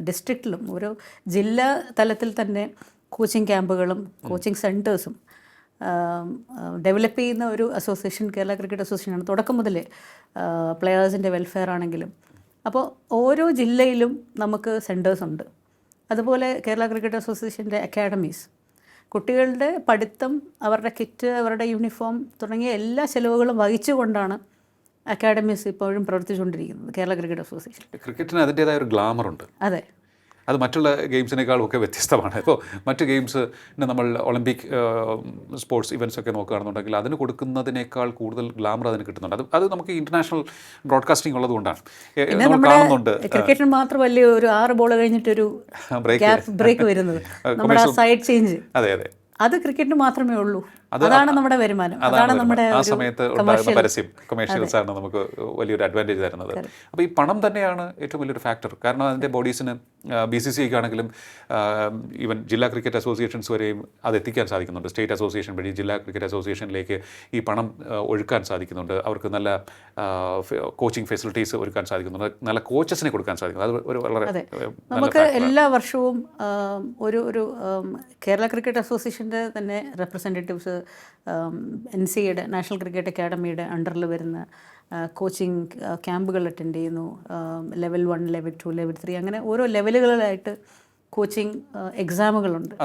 ഡിസ്ട്രിക്റ്റിലും ഓരോ ജില്ലാ തലത്തിൽ തന്നെ കോച്ചിങ് ക്യാമ്പുകളും കോച്ചിങ് സെന്റേഴ്സും ഡെവലപ്പ് ചെയ്യുന്ന ഒരു അസോസിയേഷൻ കേരള ക്രിക്കറ്റ് അസോസിയേഷനാണ് തുടക്കം മുതലേ പ്ലെയേഴ്സിന്റെ വെൽഫെയർ ആണെങ്കിലും. അപ്പോൾ ഓരോ ജില്ലയിലും നമുക്ക് സെന്റേഴ്സ് ഉണ്ട്. അതുപോലെ കേരള ക്രിക്കറ്റ് അസോസിയേഷന്റെ അക്കാഡമീസ് കുട്ടികളുടെ പഠിത്തം അവരുടെ കിറ്റ് അവരുടെ യൂണിഫോം തുടങ്ങിയ എല്ലാ ചെലവുകളും വഹിച്ചുകൊണ്ടാണ് അക്കാഡമീസ് ഇപ്പോഴും പ്രവർത്തിച്ചുകൊണ്ടിരിക്കുന്നത് കേരള ക്രിക്കറ്റ് അസോസിയേഷൻ ക്രിക്കറ്റിന് അതിന്റേതായ ഒരു ഗ്ലാമർ ഉണ്ട്. അതെ. അത് മറ്റുള്ള ഗെയിംസിനേക്കാളും ഒക്കെ വ്യത്യസ്തമാണ്. ഇപ്പോൾ മറ്റ് ഗെയിംസ് നമ്മൾ ഒളിമ്പിക് സ്പോർട്സ് ഇവന്റ്സ് ഒക്കെ നോക്കുകയാണെന്നുണ്ടെങ്കിൽ അതിന് കൊടുക്കുന്നതിനേക്കാൾ കൂടുതൽ ഗ്ലാമർ അതിന് കിട്ടുന്നുണ്ട്. അത് അത് നമുക്ക് ഇന്റർനാഷണൽ ബ്രോഡ്കാസ്റ്റിംഗ് ഉള്ളതുകൊണ്ടാണ്. നമ്മൾ കാണുന്നുണ്ട്. ക്രിക്കറ്റിന് മാത്രമല്ലേ ഒരു ആറ് ബോൾ കഴിഞ്ഞിട്ടൊരു. ബ്രേക്ക് വരുന്നത്. നമ്മുടെ സൈഡ് ചേഞ്ച്. അതെ അതെ. അത് ക്രിക്കറ്റിന് മാത്രമേ ഉള്ളൂ. അതാണ് നമ്മുടെ വരുമാനം. അതാണ് നമ്മുടെ ആ സമയത്ത് ഉണ്ടാകുന്ന പരസ്യം. കൊമേഴ്ഷ്യൽസ് ആണ് നമുക്ക് വലിയൊരു അഡ്വാന്റേജ് തരുന്നത്. അപ്പോൾ ഈ പണം തന്നെയാണ് ഏറ്റവും വലിയൊരു ഫാക്ടർ കാരണം അതിന്റെ ബോഡീസിന് ബി സി സി ആണെങ്കിലും ഈവൻ ജില്ലാ ക്രിക്കറ്റ് അസോസിയേഷൻസ് വരെയും അത് എത്തിക്കാൻ സാധിക്കുന്നുണ്ട്. സ്റ്റേറ്റ് അസോസിയേഷൻ വഴി ജില്ലാ ക്രിക്കറ്റ് അസോസിയേഷനിലേക്ക് ഈ പണം ഒഴുക്കാൻ സാധിക്കുന്നുണ്ട്. അവർക്ക് നല്ല കോച്ചിങ് ഫെസിലിറ്റീസ് ഒരുക്കാൻ സാധിക്കുന്നുണ്ട്. നല്ല കോച്ചസിനെ കൊടുക്കാൻ സാധിക്കുന്നു അത് ഒരു വളരെ നമുക്ക് എല്ലാ വർഷവും ഒരു ഒരു കേരള ക്രിക്കറ്റ് അസോസിയേഷന്റെ തന്നെ റെപ്രസെന്റേറ്റീവ്സ് എൻ സിയുടെ നാഷണൽ ക്രിക്കറ്റ് അക്കാഡമിയുടെ അണ്ടറിൽ വരുന്ന കോച്ചിങ് ക്യാമ്പുകൾ അറ്റൻഡ് ചെയ്യുന്നു. Level one level two level three അങ്ങനെ ഓരോ ലെവലുകളിലായിട്ട് കോച്ചിങ് എക്സാമുകളുണ്ട്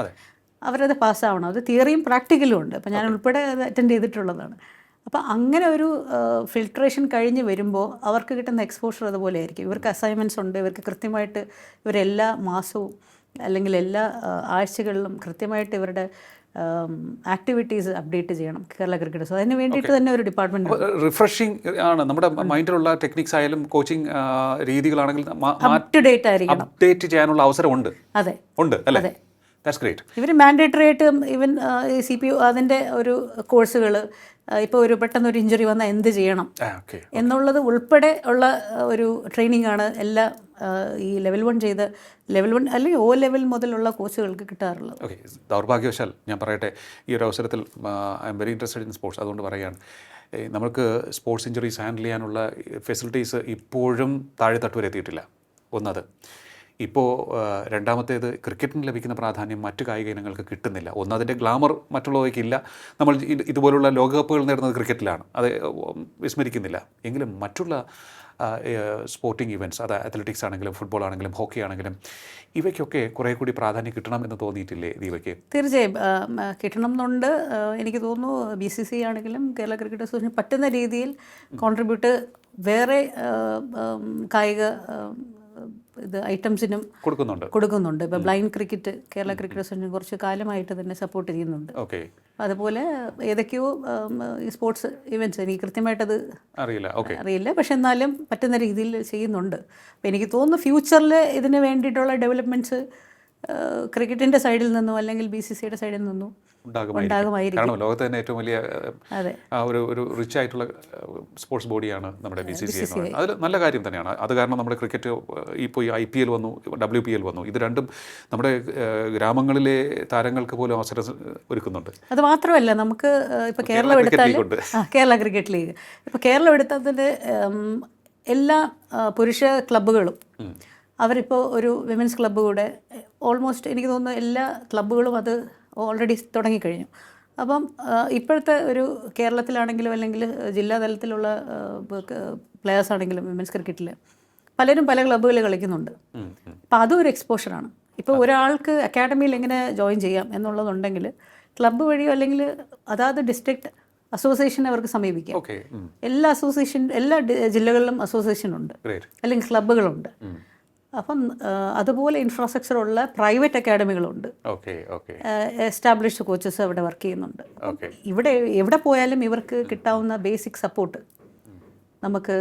അവരത് പാസ്സാവണം അത് തിയറിയും പ്രാക്ടിക്കലും ഉണ്ട്. അപ്പം ഞാൻ ഉൾപ്പെടെ അത് അറ്റൻഡ് ചെയ്തിട്ടുള്ളതാണ്. അപ്പോൾ അങ്ങനെ ഒരു ഫിൽട്രേഷൻ കഴിഞ്ഞ് വരുമ്പോൾ അവർക്ക് കിട്ടുന്ന എക്സ്പോഷർ അതുപോലെ ആയിരിക്കും. ഇവർക്ക് അസൈൻമെന്റ്സ് ഉണ്ട്. ഇവർക്ക് കൃത്യമായിട്ട് ഇവരെല്ലാ മാസവും അല്ലെങ്കിൽ എല്ലാ ആഴ്ചകളിലും കൃത്യമായിട്ട് ഇവരുടെ ആക്ടിവിറ്റീസ് അപ്ഡേറ്റ് ചെയ്യണം കേരള ക്രിക്കറ്റ് സോ അതിന് വേണ്ടിയിട്ട് തന്നെ ഒരു ഡിപ്പാർട്ട്മെന്റ് റിഫ്രഷിംഗ് ആണ്. നമ്മുടെ മൈൻഡിലുള്ള ടെക്നിക്സ് ആയാലും കോച്ചിങ് രീതികളാണെങ്കിലും അപ്ഡേറ്റ് ചെയ്യാനുള്ള അവസരമുണ്ട്. അതെ. ഉണ്ട് അല്ലേ? ദാറ്റ്സ് ഗ്രേറ്റ് ഇവർ മാൻഡേറ്ററി ആയിട്ട് ഇവൻ സി പി അതിന്റെ ഒരു കോഴ്സുകൾ ഇപ്പോൾ ഒരു പെട്ടെന്ന് ഒരു ഇഞ്ചുറി വന്നാൽ എന്ത് ചെയ്യണം? എന്നുള്ളത് ഉൾപ്പെടെ ഉള്ള ഒരു ട്രെയിനിങ് ആണ് എല്ലാ ഈ ലെവൽ വൺ ചെയ്ത് ലെവൽ വൺ അല്ലെങ്കിൽ ഓ ലെവൽ മുതലുള്ള കോച്ചുകൾക്ക് കിട്ടാറുള്ളത്. ഓക്കെ ദൗർഭാഗ്യവശാൽ ഞാൻ പറയട്ടെ ഈ ഒരു അവസരത്തിൽ I am very interested in sports അതുകൊണ്ട് പറയുകയാണ്. നമുക്ക് സ്പോർട്സ് ഇഞ്ചുറീസ് ഹാൻഡിൽ ചെയ്യാനുള്ള ഫെസിലിറ്റീസ് ഇപ്പോഴും താഴെത്തട്ട് വരെ എത്തിയിട്ടില്ല. ഒന്നത്. ഇപ്പോൾ രണ്ടാമത്തേത് ക്രിക്കറ്റിന് ലഭിക്കുന്ന പ്രാധാന്യം മറ്റു കായിക ഇനങ്ങൾക്ക് കിട്ടുന്നില്ല. ഒന്ന് അതിന്റെ ഗ്ലാമർ മറ്റുള്ളവയ്ക്കില്ല. നമ്മൾ ഇത് ഇതുപോലുള്ള ലോകകപ്പുകൾ നേടുന്നത് ക്രിക്കറ്റിലാണ്. അത് വിസ്മരിക്കുന്നില്ല. എങ്കിലും മറ്റുള്ള സ്പോർട്ടിംഗ് ഇവന്റ്സ് അത് അത്ലറ്റിക്സ് ആണെങ്കിലും ഫുട്ബോൾ ആണെങ്കിലും ഹോക്കി ആണെങ്കിലും ഇവയ്ക്കൊക്കെ കുറേ കൂടി പ്രാധാന്യം കിട്ടണം എന്ന് തോന്നിയിട്ടില്ലേ ദീപയ്ക്ക്? തീർച്ചയായും. കിട്ടണം എന്നുണ്ട് എനിക്ക് തോന്നുന്നു ബി സി സി ആണെങ്കിലും കേരള ക്രിക്കറ്റ് അസോസിയേഷൻ പറ്റുന്ന രീതിയിൽ കോൺട്രിബ്യൂട്ട് വേറെ കായിക ഇത് ഐറ്റംസിനും കൊടുക്കുന്നുണ്ട്. കൊടുക്കുന്നുണ്ട്. ഇപ്പോൾ blind cricket Kerala cricket association കുറച്ച് കാലമായിട്ട് തന്നെ സപ്പോർട്ട് ചെയ്യുന്നുണ്ട്. ഓക്കെ. അതുപോലെ ഏതൊക്കെയോ ഈ സ്പോർട്സ് ഇവന്റ്സ് എനിക്ക് കൃത്യമായിട്ടത് അറിയില്ല. ഓക്കെ. അറിയില്ല. പക്ഷെ എന്നാലും പറ്റുന്ന രീതിയിൽ ചെയ്യുന്നുണ്ട്. അപ്പോൾ എനിക്ക് തോന്നുന്നു ഫ്യൂച്ചറിൽ ഇതിന് വേണ്ടിയിട്ടുള്ള ഡെവലപ്മെന്റ്സ് ക്രിക്കറ്റിന്റെ സൈഡിൽ നിന്നോ അല്ലെങ്കിൽ ബി സി സിയുടെ സൈഡിൽ നിന്നോ ഉണ്ടാകുമായിരിക്കും. കാരണം ലോകത്ത് തന്നെ ഏറ്റവും വലിയ ഒരു ഒരു റിച്ച് ആയിട്ടുള്ള സ്പോർട്സ് ബോഡിയാണ് നമ്മുടെ ബി സി സി എന്ന് പറയുന്നത്. അതിൽ നല്ല കാര്യം തന്നെയാണ്. അത് കാരണം നമ്മുടെ ക്രിക്കറ്റ് ഇപ്പോൾ ഐ പി എൽ വന്നു ഡബ്ല്യു പി എൽ വന്നു. ഇത് രണ്ടും നമ്മുടെ ഗ്രാമങ്ങളിലെ താരങ്ങൾക്ക് പോലും അവസരം ഒരുക്കുന്നുണ്ട്. അത് മാത്രമല്ല നമുക്ക് ഇപ്പോൾ കേരളം കേരള എടുത്താൽ കേരള ക്രിക്കറ്റ് ലീഗ്. ഇപ്പോൾ കേരളം എടുത്തതിന്റെ എല്ലാ പുരുഷ ക്ലബ്ബുകളും അവരിപ്പോൾ ഒരു വിമൻസ് ക്ലബ്ബ് കൂടെ ഓൾമോസ്റ്റ് എനിക്ക് തോന്നുന്നു എല്ലാ ക്ലബ്ബുകളും അത് ഓൾറെഡി തുടങ്ങിക്കഴിഞ്ഞു. അപ്പം ഇപ്പോഴത്തെ ഒരു കേരളത്തിലാണെങ്കിലും അല്ലെങ്കിൽ ജില്ലാ തലത്തിലുള്ള പ്ലെയേഴ്സ് ആണെങ്കിലും വിമൻസ് ക്രിക്കറ്റിൽ പലരും പല ക്ലബ്ബുകളിൽ കളിക്കുന്നുണ്ട്. അപ്പോൾ അതും ഒരു എക്സ്പോഷറാണ് ഇപ്പോൾ ഒരാൾക്ക് അക്കാഡമിയിൽ എങ്ങനെ ജോയിൻ ചെയ്യാം എന്നുള്ളതുണ്ടെങ്കിൽ ക്ലബ്ബ് വഴിയോ അല്ലെങ്കിൽ അതാത് ഡിസ്ട്രിക്ട് അസോസിയേഷൻ അവർക്ക് സമീപിക്കാം. എല്ലാ അസോസിയേഷൻ എല്ലാ ജില്ലകളിലും അസോസിയേഷൻ ഉണ്ട്. അല്ലെങ്കിൽ ക്ലബ്ബുകളുണ്ട്. അപ്പം അതുപോലെ ഇൻഫ്രാസ്ട്രക്ചർ ഉള്ള പ്രൈവറ്റ് അക്കാഡമികളുണ്ട് ഓക്കെ ഓക്കെ എസ്റ്റാബ്ലിഷ്ഡ് കോച്ചസ് അവിടെ വർക്ക് ചെയ്യുന്നുണ്ട്. ഓക്കെ ഇവിടെ എവിടെ പോയാലും ഇവർക്ക് കിട്ടാവുന്ന ബേസിക് സപ്പോർട്ട് നമുക്ക്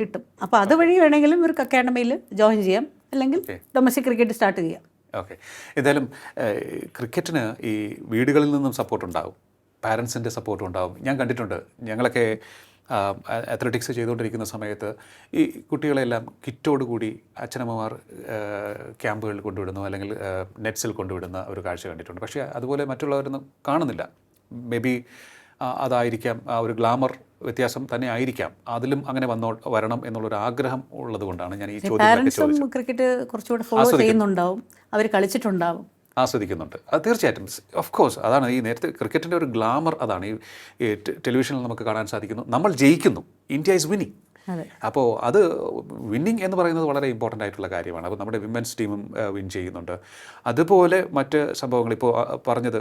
കിട്ടും. അപ്പോൾ അതുവഴി വേണമെങ്കിലും ഇവർക്ക് അക്കാഡമിയിൽ ജോയിൻ ചെയ്യാം. അല്ലെങ്കിൽ ഡൊമസ്റ്റിക് ക്രിക്കറ്റ് സ്റ്റാർട്ട് ചെയ്യാം. ഓക്കെ ഏതായാലും ക്രിക്കറ്റിന് ഈ വീടുകളിൽ നിന്നും സപ്പോർട്ട് ഉണ്ടാവും. പാരൻസിന്റെ സപ്പോർട്ടും ഉണ്ടാവും. ഞാൻ കണ്ടിട്ടുണ്ട്. ഞങ്ങളൊക്കെ അത്ലറ്റിക്സ് ചെയ്തുകൊണ്ടിരിക്കുന്ന സമയത്ത് ഈ കുട്ടികളെല്ലാം കിറ്റോടുകൂടി അച്ഛനമ്മമാർ ക്യാമ്പുകളിൽ കൊണ്ടുവിടുന്നു അല്ലെങ്കിൽ നെറ്റ്സിൽ കൊണ്ടുവിടുന്ന ഒരു കാഴ്ച കണ്ടിട്ടുണ്ട്. പക്ഷേ അതുപോലെ മറ്റുള്ളവരൊന്നും കാണുന്നില്ല. മേ ബി അതായിരിക്കാം ആ ഒരു ഗ്ലാമർ വ്യത്യാസം തന്നെ ആയിരിക്കാം. അതിലും അങ്ങനെ വന്നോ വരണം എന്നുള്ളൊരു ആഗ്രഹം ഉള്ളത് കൊണ്ടാണ് ഞാൻ ഈ ചോദ്യം ക്രിക്കറ്റ് കുറച്ചുകൂടെ ഫോളോ ചെയ്യുന്നുണ്ടാവും. അവർ കളിച്ചിട്ടുണ്ടാവും. ആസ്വദിക്കുന്നുണ്ട്. അത് തീർച്ചയായിട്ടും. ഓഫ് കോഴ്സ് അതാണ് ഈ നേരത്തെ ക്രിക്കറ്റിന്റെ ഒരു ഗ്ലാമർ അതാണ്. ഈ ടെലിവിഷനിൽ നമുക്ക് കാണാൻ സാധിക്കുന്നു. നമ്മൾ ജയിക്കുന്നു. ഇന്ത്യ ഈസ് വിന്നിങ് അപ്പോൾ അത് വിന്നിങ് എന്ന് പറയുന്നത് വളരെ ഇമ്പോർട്ടന്റ് ആയിട്ടുള്ള കാര്യമാണ്. അപ്പോൾ നമ്മുടെ വിമൻസ് ടീമും വിൻ ചെയ്യുന്നുണ്ട്. അതുപോലെ മറ്റ് സംഭവങ്ങൾ ഇപ്പോൾ പറഞ്ഞത്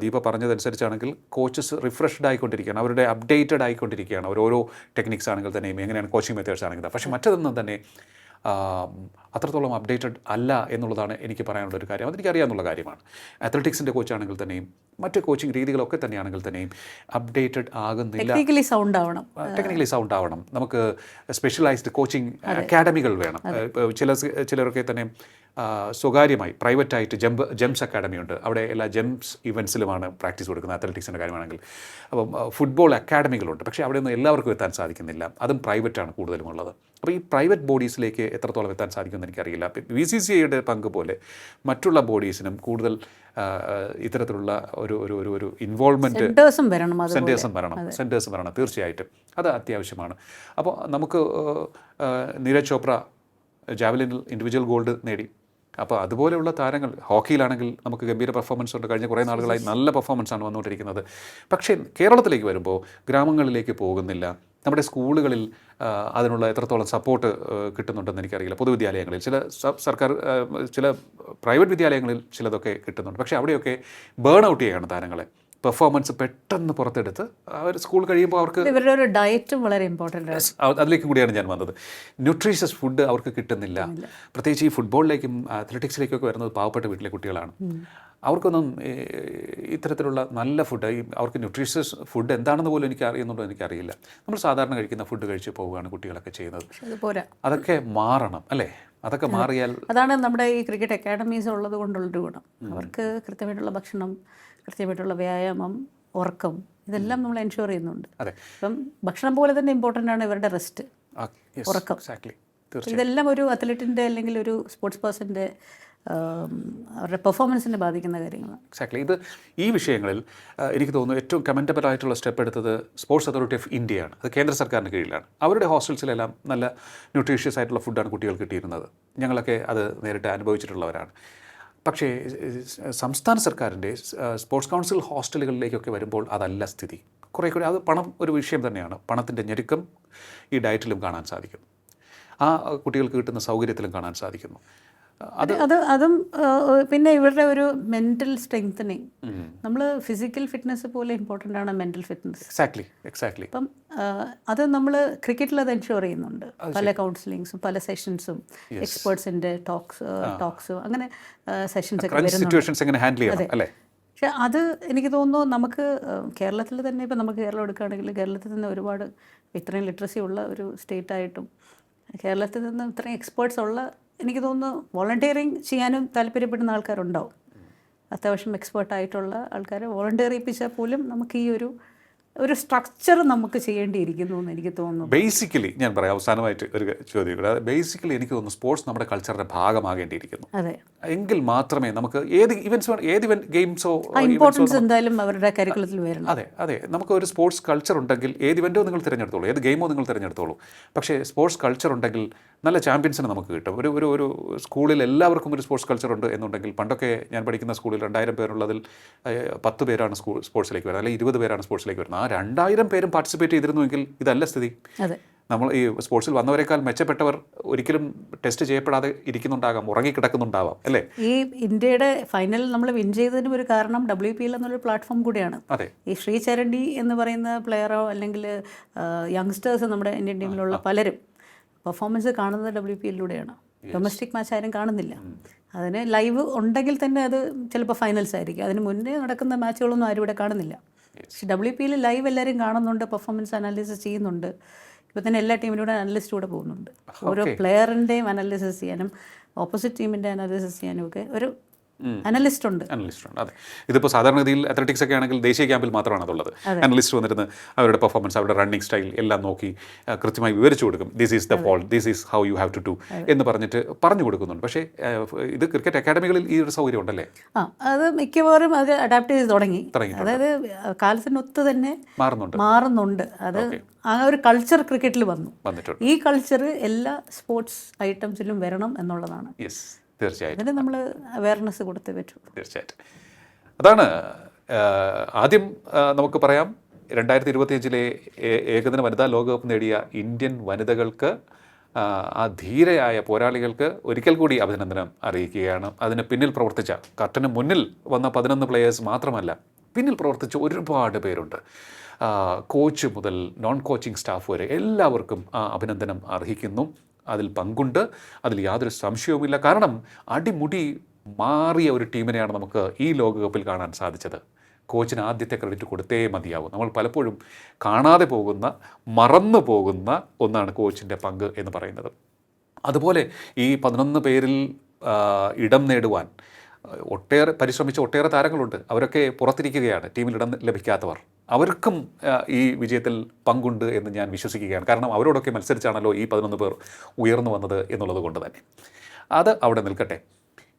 ദീപ പറഞ്ഞതനുസരിച്ചാണെങ്കിൽ കോച്ചസ് റിഫ്രഷ്ഡ് ആയിക്കൊണ്ടിരിക്കുകയാണ്. അവരുടെ അപ്ഡേറ്റഡ് ആയിക്കൊണ്ടിരിക്കുകയാണ്. അവർ ഓരോ ടെക്നിക്സ് ആണെങ്കിൽ തന്നെയും എങ്ങനെയാണ് കോച്ചിങ് മെത്തേഡ്സ് ആണെങ്കിൽ പക്ഷേ മറ്റൊന്നും തന്നെ അത്രത്തോളം അപ്ഡേറ്റഡ് അല്ല എന്നുള്ളതാണ് എനിക്ക് പറയാനുള്ള ഒരു കാര്യം. അതെനിക്കറിയാവുന്ന കാര്യമാണ്. അത്ലറ്റിക്സിന്റെ കോച്ചാണെങ്കിൽ തന്നെയും മറ്റ് കോച്ചിങ് രീതികളൊക്കെ തന്നെയാണെങ്കിൽ തന്നെയും അപ്ഡേറ്റഡ് ആകുന്നില്ല. ടെക്നിക്കലി സൗണ്ട് ആവണം. ടെക്നിക്കലി സൗണ്ട് ആവണം. നമുക്ക് സ്പെഷ്യലൈസ്ഡ് കോച്ചിങ് അക്കാഡമികൾ വേണം. ചില ചിലരൊക്കെ തന്നെ സ്വകാര്യമായി പ്രൈവറ്റായിട്ട് ജംപ് ജെംസ് അക്കാഡമി ഉണ്ട്. അവിടെ എല്ലാ ജെംസ് ഇവൻസിലുമാണ് പ്രാക്ടീസ് കൊടുക്കുന്നത് അത്ലറ്റിക്സിന്റെ കാര്യമാണെങ്കിൽ. അപ്പം ഫുട്ബോൾ അക്കാഡമികളുണ്ട് പക്ഷേ അവിടെ ഒന്നും എല്ലാവർക്കും എത്താൻ സാധിക്കുന്നില്ല. അതും പ്രൈവറ്റാണ് കൂടുതലും ഉള്ളത് അപ്പോൾ ഈ പ്രൈവറ്റ് ബോഡീസിലേക്ക് എത്രത്തോളം എത്താൻ സാധിക്കുമെന്ന് എനിക്കറിയില്ല. വി സി സി ഐയുടെ പങ്ക് പോലെ മറ്റുള്ള ബോഡീസിനും കൂടുതൽ ഇത്തരത്തിലുള്ള ഒരു ഒരു ഒരു ഒരു ഇൻവോൾവ്മെന്റ് സെന്റേഴ്സും വരണം സെന്റേഴ്സും വരണം. സെന്റേഴ്സും വരണം. തീർച്ചയായിട്ടും. അത് അത്യാവശ്യമാണ്. അപ്പോൾ നമുക്ക് നീരജ് ചോപ്ര ജാവലിനിൽ ഇൻഡിവിജ്വൽ ഗോൾഡ് നേടി. അപ്പോൾ അതുപോലെയുള്ള താരങ്ങൾ ഹോക്കിയിലാണെങ്കിൽ നമുക്ക് ഗംഭീര പെർഫോമൻസ് ഉണ്ട്. കഴിഞ്ഞ കുറേ നാളുകളായി നല്ല പെർഫോമൻസ് ആണ് വന്നുകൊണ്ടിരിക്കുന്നത്. പക്ഷേ കേരളത്തിലേക്ക് വരുമ്പോൾ ഗ്രാമങ്ങളിലേക്ക് പോകുന്നില്ല. നമ്മുടെ സ്കൂളുകളിൽ അതിനുള്ള എത്രത്തോളം സപ്പോർട്ട് കിട്ടുന്നുണ്ടെന്ന് എനിക്കറിയില്ല. പൊതുവിദ്യാലയങ്ങളിൽ. ചില സർക്കാർ ചില പ്രൈവറ്റ് വിദ്യാലയങ്ങളിൽ ചിലതൊക്കെ കിട്ടുന്നുണ്ട്. പക്ഷേ അവിടെയൊക്കെ ബേൺ ഔട്ട് ചെയ്യുകയാണ് താരങ്ങളെ. പെർഫോമൻസ് പെട്ടെന്ന് പുറത്തെടുത്ത് അവർ സ്കൂൾ കഴിയുമ്പോൾ അവർക്ക് ഇവരുടെ ഒരു ഡയറ്റും വളരെ ഇമ്പോർട്ടന്റ് അതിലേക്കും കൂടിയാണ് ഞാൻ വന്നത്. ന്യൂട്രീഷ്യസ് ഫുഡ് അവർക്ക് കിട്ടുന്നില്ല. പ്രത്യേകിച്ച് ഈ ഫുട്ബോളിലേക്കും അത്ലറ്റിക്സിലേക്കൊക്കെ വരുന്നത് പാവപ്പെട്ട വീട്ടിലെ കുട്ടികളാണ്. അവർക്കൊന്നും ഇത്തരത്തിലുള്ള നല്ല ഫുഡ് അവർക്ക് ന്യൂട്രീഷ്യസ് ഫുഡ് എന്താണെന്ന് പോലും എനിക്ക് അറിയുന്നുണ്ടോ എനിക്കറിയില്ല. നമ്മൾ സാധാരണ കഴിക്കുന്ന ഫുഡ് കഴിച്ച് പോവുകയാണ് കുട്ടികളൊക്കെ ചെയ്യുന്നത്. അതൊക്കെ മാറണം അല്ലേ? അതൊക്കെ മാറിയാൽ അതാണ് നമ്മുടെ ഈ ക്രിക്കറ്റ് അക്കാഡമീസ് ഉള്ളത് കൊണ്ടുള്ളൊരു ഗുണം. അവർക്ക് കൃത്യമായിട്ടുള്ള ഭക്ഷണം കൃത്യമായിട്ടുള്ള വ്യായാമം ഉറക്കം ഇതെല്ലാം നമ്മൾ എൻഷുർ ചെയ്യുന്നുണ്ട്. അപ്പം ഭക്ഷണം പോലെ തന്നെ ഇമ്പോർട്ടന്റ് ആണ് ഇവരുടെ റെസ്റ്റ് ഉറക്കം. ഇതെല്ലാം ഒരു അത്ലറ്റിന്റെ അല്ലെങ്കിൽ ഒരു സ്പോർട്സ് പേഴ്സന്റെ അവരുടെ പെർഫോമൻസിനെ ബാധിക്കുന്ന കാര്യങ്ങളാണ്. എക്സാക്ട്ലി ഇത് ഈ വിഷയങ്ങളിൽ എനിക്ക് തോന്നുന്നു ഏറ്റവും കമന്റബിൾ ആയിട്ടുള്ള സ്റ്റെപ്പ് എടുത്തത് സ്പോർട്സ് അതോറിറ്റി ഓഫ് ഇന്ത്യയാണ് അത് കേന്ദ്ര സർക്കാരിന്റെ കീഴിലാണ്. അവരുടെ ഹോസ്റ്റൽസിലെല്ലാം നല്ല ന്യൂട്രീഷ്യസ് ആയിട്ടുള്ള ഫുഡാണ് കുട്ടികൾ കിട്ടിയിരുന്നത്. ഞങ്ങളൊക്കെ അത് നേരിട്ട് അനുഭവിച്ചിട്ടുള്ളവരാണ്. പക്ഷേ സംസ്ഥാന സർക്കാരിന്റെ സ്പോർട്സ് കൗൺസിൽ ഹോസ്റ്റലുകളിലേക്കൊക്കെ വരുമ്പോൾ അതല്ല സ്ഥിതി. കുറേ കൂടി അത് പണം ഒരു വിഷയം തന്നെയാണ്. പണത്തിന്റെ ഞെരുക്കം ഈ ഡയറ്റിലും കാണാൻ സാധിക്കും. ആ കുട്ടികൾക്ക് കിട്ടുന്ന സൗകര്യത്തിലും കാണാൻ സാധിക്കുന്നു. അത് അത് അതും പിന്നെ ഇവരുടെ ഒരു മെന്റൽ സ്ട്രെങ്തനിങ് നമ്മൾ ഫിസിക്കൽ ഫിറ്റ്നസ് പോലെ ഇമ്പോർട്ടന്റ് ആണ് മെന്റൽ ഫിറ്റ്നസ് എക്സാക്ട്ലി എക്സാക്ട്ലി അപ്പം അത് നമ്മൾ ക്രിക്കറ്റിൽ അത് എൻഷുർ ചെയ്യുന്നുണ്ട്. പല കൗൺസിലിങ്സും പല സെഷൻസും എക്സ്പേർട്സിന്റെ ടോക്സ് ടോക്സും അങ്ങനെ സെഷൻസ് ഒക്കെ ഹാൻഡിൽ ചെയ്യണം അല്ലേ? പക്ഷെ അത് എനിക്ക് തോന്നുന്നു നമുക്ക് കേരളത്തിൽ തന്നെ ഇപ്പം നമുക്ക് കേരളം എടുക്കുകയാണെങ്കിൽ കേരളത്തിൽ തന്നെ ഒരുപാട് ഇത്രയും ലിറ്ററസി ഉള്ള ഒരു സ്റ്റേറ്റ് ആയിട്ടും കേരളത്തിൽ നിന്ന് ഇത്രയും എക്സ്പേർട്സ് ഉള്ള എനിക്ക് തോന്നുന്നു വോളണ്ടിയറിങ് ചെയ്യാനും താല്പര്യപ്പെടുന്ന ആൾക്കാരുണ്ടാവും. അത്യാവശ്യം എക്സ്പേർട്ടായിട്ടുള്ള ആൾക്കാർ വോളണ്ടിയർ ചെയ്യിപ്പിച്ചാൽ പോലും നമുക്ക് ഈ ഒരു ഒരു സ്ട്രക്ചർ നമുക്ക് ചെയ്യേണ്ടിയിരിക്കുന്നു എന്ന് എനിക്ക് തോന്നുന്നു. ബേസിക്കലി ഞാൻ പറയാം അവസാനമായിട്ട് ഒരു ചോദ്യം കൂടെ. ബേസിക്കലി എനിക്ക് തോന്നുന്നു സ്പോർട്സ് നമ്മുടെ കൾച്ചറിന്റെ ഭാഗമാകേണ്ടിയിരിക്കുന്നു. അതെ. എങ്കിൽ മാത്രമേ നമുക്ക് ഏത് ഇവന്റ്സ് ഏത് ഇവന്റ് ഗെയിംസോ ഇമ്പോർട്ടൻസ് എന്തായാലും അവരുടെ കരിക്കുലത്തിൽ വരണം. അതെ അതെ. നമുക്ക് ഒരു സ്പോർട്സ് കൾച്ചർ ഉണ്ടെങ്കിൽ ഏത് ഇവന്റോ നിങ്ങൾ തിരഞ്ഞെടുത്തോളൂ ഏത് ഗെയിമോ നിങ്ങൾ തിരഞ്ഞെടുത്തോളൂ. പക്ഷേ സ്പോർട്സ് കൾച്ചർ ഉണ്ടെങ്കിൽ നല്ല ചാമ്പ്യൻസിനെ നമുക്ക് കിട്ടും. ഒരു ഒരു ഒരു സ്കൂളിൽ എല്ലാവർക്കും ഒരു സ്പോർട്സ് കൾച്ചർ ഉണ്ട് എന്നുണ്ടെങ്കിൽ പണ്ടൊക്കെ ഞാൻ പഠിക്കുന്ന സ്കൂളിൽ രണ്ടായിരം പേരുള്ളതിൽ പത്ത് പേരാണ് സ്കൂൾ സ്പോർട്സിലേക്ക് വരുന്നത്. അല്ലെങ്കിൽ ഇരുപത് പേരാണ് സ്പോർട്സിലേക്ക് വരുന്നത്. ആ രണ്ടായിരം പേരും പാർട്ടിസിപ്പേറ്റ് ചെയ്തിരുന്നുവെങ്കിൽ ഇതല്ല സ്ഥിതി. നമ്മൾ ഈ സ്പോർട്സിൽ വന്നവരെക്കാൾ മെച്ചപ്പെട്ടവർ ഒരിക്കലും ടെസ്റ്റ് ചെയ്യപ്പെടാതെ ഇരിക്കുന്നുണ്ടാകാം ഉറങ്ങിക്കിടക്കുന്നുണ്ടാവാം അല്ലേ? ഈ ഇന്ത്യയുടെ ഫൈനൽ നമ്മൾ വിൻ ചെയ്തതിനും ഒരു കാരണം ഡബ്ല്യു പി എൽ എന്നൊരു പ്ലാറ്റ്ഫോം കൂടിയാണ്. അതെ. ഈ ശ്രീ ചരണ്ടി എന്ന് പറയുന്ന പ്ലെയറോ അല്ലെങ്കിൽ യങ്സ്റ്റേഴ്സ് നമ്മുടെ ഇന്ത്യൻ ടീമിലുള്ള പലരും പെർഫോമൻസ് കാണുന്നത് ഡബ്ല്യു പി എല്ലിലൂടെയാണ് ഡൊമസ്റ്റിക് മാച്ച് ആരും കാണുന്നില്ല. അതിന് ലൈവ് ഉണ്ടെങ്കിൽ തന്നെ അത് ചിലപ്പോൾ ഫൈനൽസ് ആയിരിക്കും. അതിന് മുന്നേ നടക്കുന്ന മാച്ചുകളൊന്നും ആരും ഇവിടെ കാണുന്നില്ല. പക്ഷെ ഡബ്ല്യു പി എൽ ലൈവ് എല്ലാവരും കാണുന്നുണ്ട് പെർഫോമൻസ് അനാലിസിസ് ചെയ്യുന്നുണ്ട്. ഇപ്പോൾ തന്നെ എല്ലാ ടീമിലൂടെ അനലിസ്റ്റ് കൂടെ പോകുന്നുണ്ട്. ഓരോ പ്ലെയറിന്റെയും അനാലിസിസ് ചെയ്യാനും ഓപ്പോസിറ്റ് ടീമിന്റെ അനാലിസിസ് ചെയ്യാനും ഒക്കെ ഒരു അനലിസ്റ്റ് ഉണ്ട് അനലിസ്റ്റ് ഉണ്ട് അതെ. ഇതിപ്പോൾ സാധാരണഗതിയിൽ അത്ലറ്റിക്സ് ഒക്കെ ആണെങ്കിൽ ദേശീയ ക്യാമ്പിൽ മാത്രമാണ് അതുള്ളത്. അനലിസ്റ്റ് വന്നിരുന്ന് അവരുടെ പെർഫോമൻസ് അവരുടെ റണ്ണിങ് സ്റ്റൈൽ എല്ലാം നോക്കി കൃത്യമായി വിവരിച്ചു കൊടുക്കും. This is the fall this is how you have to do എന്ന് പറഞ്ഞിട്ട് പറഞ്ഞു കൊടുക്കുന്നുണ്ട്. പക്ഷേ ഇത് ക്രിക്കറ്റ് അക്കാഡമികളിൽ ഈ ഒരു സൗകര്യം ഉണ്ടല്ലേ? ആ അത് മിക്കവാറും അത് അഡാപ്റ്റ് ചെയ്ത് തുടങ്ങി. അതായത് കാലത്തിനൊത്ത് തന്നെ മാറുന്നുണ്ട്. മാറുന്നുണ്ട്. അത് ആ ഒരു കൾച്ചർ ക്രിക്കറ്റിൽ വന്നു. വന്നിട്ടുണ്ട്. ഈ കൾച്ചർ എല്ലാ സ്പോർട്സ് ഐറ്റംസിലും വരണം എന്നുള്ളതാണ്. യെസ് തീർച്ചയായിട്ടും. അതിന് നമ്മൾ അവയർനെസ് കൊടുത്തേ പറ്റൂ തീർച്ചയായിട്ടും. അതാണ് ആദ്യം നമുക്ക് പറയാം രണ്ടായിരത്തി ഇരുപത്തിയഞ്ചിലെ ഏകദിന വനിതാ ലോകകപ്പ് നേടിയ ഇന്ത്യൻ വനിതകൾക്ക് ആ, ആ ധീരയായ പോരാളികൾക്ക് ഒരിക്കൽ കൂടി അഭിനന്ദനം അറിയിക്കുകയാണ്. അതിന് പിന്നിൽ പ്രവർത്തിച്ച കർട്ടന് മുന്നിൽ വന്ന പതിനൊന്ന് പ്ലെയേഴ്സ് മാത്രമല്ല പിന്നിൽ പ്രവർത്തിച്ച ഒരുപാട് പേരുണ്ട്. കോച്ച് മുതൽ നോൺ കോച്ചിങ് സ്റ്റാഫ് വരെ എല്ലാവർക്കും ആ അഭിനന്ദനം അർഹിക്കുന്നു. അതിൽ പങ്കുണ്ട്. അതിൽ യാതൊരു സംശയവുമില്ല. കാരണം അടിമുടി മാറിയ ഒരു ടീമിനെയാണ് നമുക്ക് ഈ ലോകകപ്പിൽ കാണാൻ സാധിച്ചത്. കോച്ചിന് ആദ്യത്തെ ക്രെഡിറ്റ് കൊടുത്തേ മതിയാവും. നമ്മൾ പലപ്പോഴും കാണാതെ പോകുന്ന മറന്നു പോകുന്ന ഒന്നാണ് കോച്ചിന്റെ പങ്ക് എന്ന് പറയുന്നത്. അതുപോലെ ഈ പതിനൊന്ന് പേരിൽ ഇടം നേടുവാൻ ഒട്ടേറെ പരിശ്രമിച്ച ഒട്ടേറെ താരങ്ങളുണ്ട്. അവരൊക്കെ പുറത്തിരിക്കുകയാണ് ടീമിൽ ഇടം ലഭിക്കാത്തവർ. അവർക്കും ഈ വിജയത്തിൽ പങ്കുണ്ട് എന്ന് ഞാൻ വിശ്വസിക്കുകയാണ്. കാരണം അവരോടൊക്കെ മത്സരിച്ചാണല്ലോ ഈ പതിനൊന്ന് പേർ ഉയർന്നു വന്നത് എന്നുള്ളത് കൊണ്ട് തന്നെ. അത് അവിടെ നിൽക്കട്ടെ.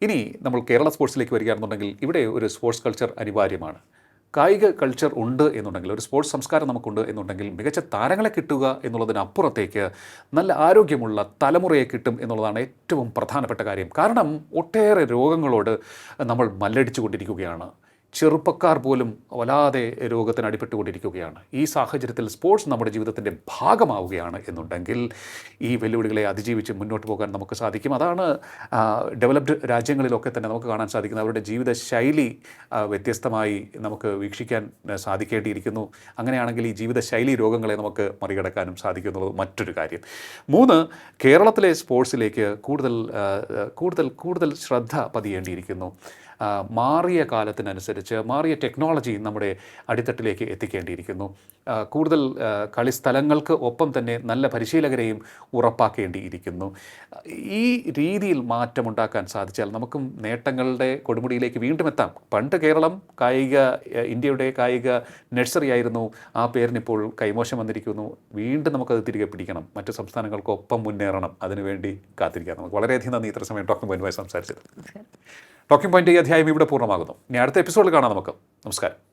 ഇനി നമ്മൾ കേരള സ്പോർട്സിലേക്ക് വരികയാണെന്നുണ്ടെങ്കിൽ ഇവിടെ ഒരു സ്പോർട്സ് കൾച്ചർ അനിവാര്യമാണ്. കായിക കൾച്ചർ ഉണ്ട് എന്നുണ്ടെങ്കിൽ ഒരു സ്പോർട്സ് സംസ്കാരം നമുക്കുണ്ട് എന്നുണ്ടെങ്കിൽ മികച്ച താരങ്ങളെ കിട്ടുക എന്നുള്ളതിനപ്പുറത്തേക്ക് നല്ല ആരോഗ്യമുള്ള തലമുറയെ കിട്ടും എന്നുള്ളതാണ് ഏറ്റവും പ്രധാനപ്പെട്ട കാര്യം. കാരണം ഒട്ടേറെ രോഗങ്ങളോട് നമ്മൾ മല്ലടിച്ചു കൊണ്ടിരിക്കുകയാണ് ചെറുപ്പക്കാർ പോലും വല്ലാതെ രോഗത്തിന് അടിപ്പെട്ടുകൊണ്ടിരിക്കുകയാണ് ഈ സാഹചര്യത്തിൽ സ്പോർട്സ് നമ്മുടെ ജീവിതത്തിന്റെ ഭാഗമാവുകയാണ് എന്നുണ്ടെങ്കിൽ ഈ വെല്ലുവിളികളെ അതിജീവിച്ച് മുന്നോട്ട് പോകാൻ നമുക്ക് സാധിക്കും. അതാണ് ഡെവലപ്ഡ് രാജ്യങ്ങളിലൊക്കെ തന്നെ നമുക്ക് കാണാൻ സാധിക്കുന്നത്. അവരുടെ ജീവിതശൈലി വ്യത്യസ്തമായി നമുക്ക് വീക്ഷിക്കാൻ സാധിക്കേണ്ടിയിരിക്കുന്നു. അങ്ങനെയാണെങ്കിൽ ഈ ജീവിതശൈലി രോഗങ്ങളെ നമുക്ക് മറികടക്കാനും സാധിക്കുന്നുള്ളത് മറ്റൊരു കാര്യം. മൂന്ന് കേരളത്തിലെ സ്പോർട്സിലേക്ക് കൂടുതൽ കൂടുതൽ കൂടുതൽ ശ്രദ്ധ പതിയേണ്ടിയിരിക്കുന്നു. മാറിയ കാലത്തിനനുസരിച്ച് മാറിയ ടെക്നോളജി നമ്മുടെ അടിത്തട്ടിലേക്ക് എത്തിക്കേണ്ടിയിരിക്കുന്നു. കൂടുതൽ കളിസ്ഥലങ്ങൾക്ക് ഒപ്പം തന്നെ നല്ല പരിശീലകരെയും ഉറപ്പാക്കേണ്ടിയിരിക്കുന്നു. ഈ രീതിയിൽ മാറ്റമുണ്ടാക്കാൻ സാധിച്ചാൽ നമുക്കും നേട്ടങ്ങളുടെ കൊടുമുടിയിലേക്ക് വീണ്ടും എത്താം. പണ്ട് കേരളം കായിക ഇന്ത്യയുടെ കായിക നഴ്സറി ആയിരുന്നു. ആ പേരിനിപ്പോൾ കൈമോശം വന്നിരിക്കുന്നു. വീണ്ടും നമുക്കത് തിരികെ പിടിക്കണം. മറ്റു സംസ്ഥാനങ്ങൾക്കൊപ്പം മുന്നേറണം. അതിനുവേണ്ടി കാത്തിരിക്കാം നമുക്ക്. വളരെയധികം നന്ദി. ഇത്ര സമയം ഡോക്ടർ പോയിന്റുമായി സംസാരിച്ചത് ടോക്കിംഗ് പോയിന്റ് ഈ അധ്യായം ഇവിടെ പൂർണമാകുന്നു. ഇനി അടുത്ത എപ്പിസോഡിൽ കാണാം നമുക്ക്. നമസ്കാരം.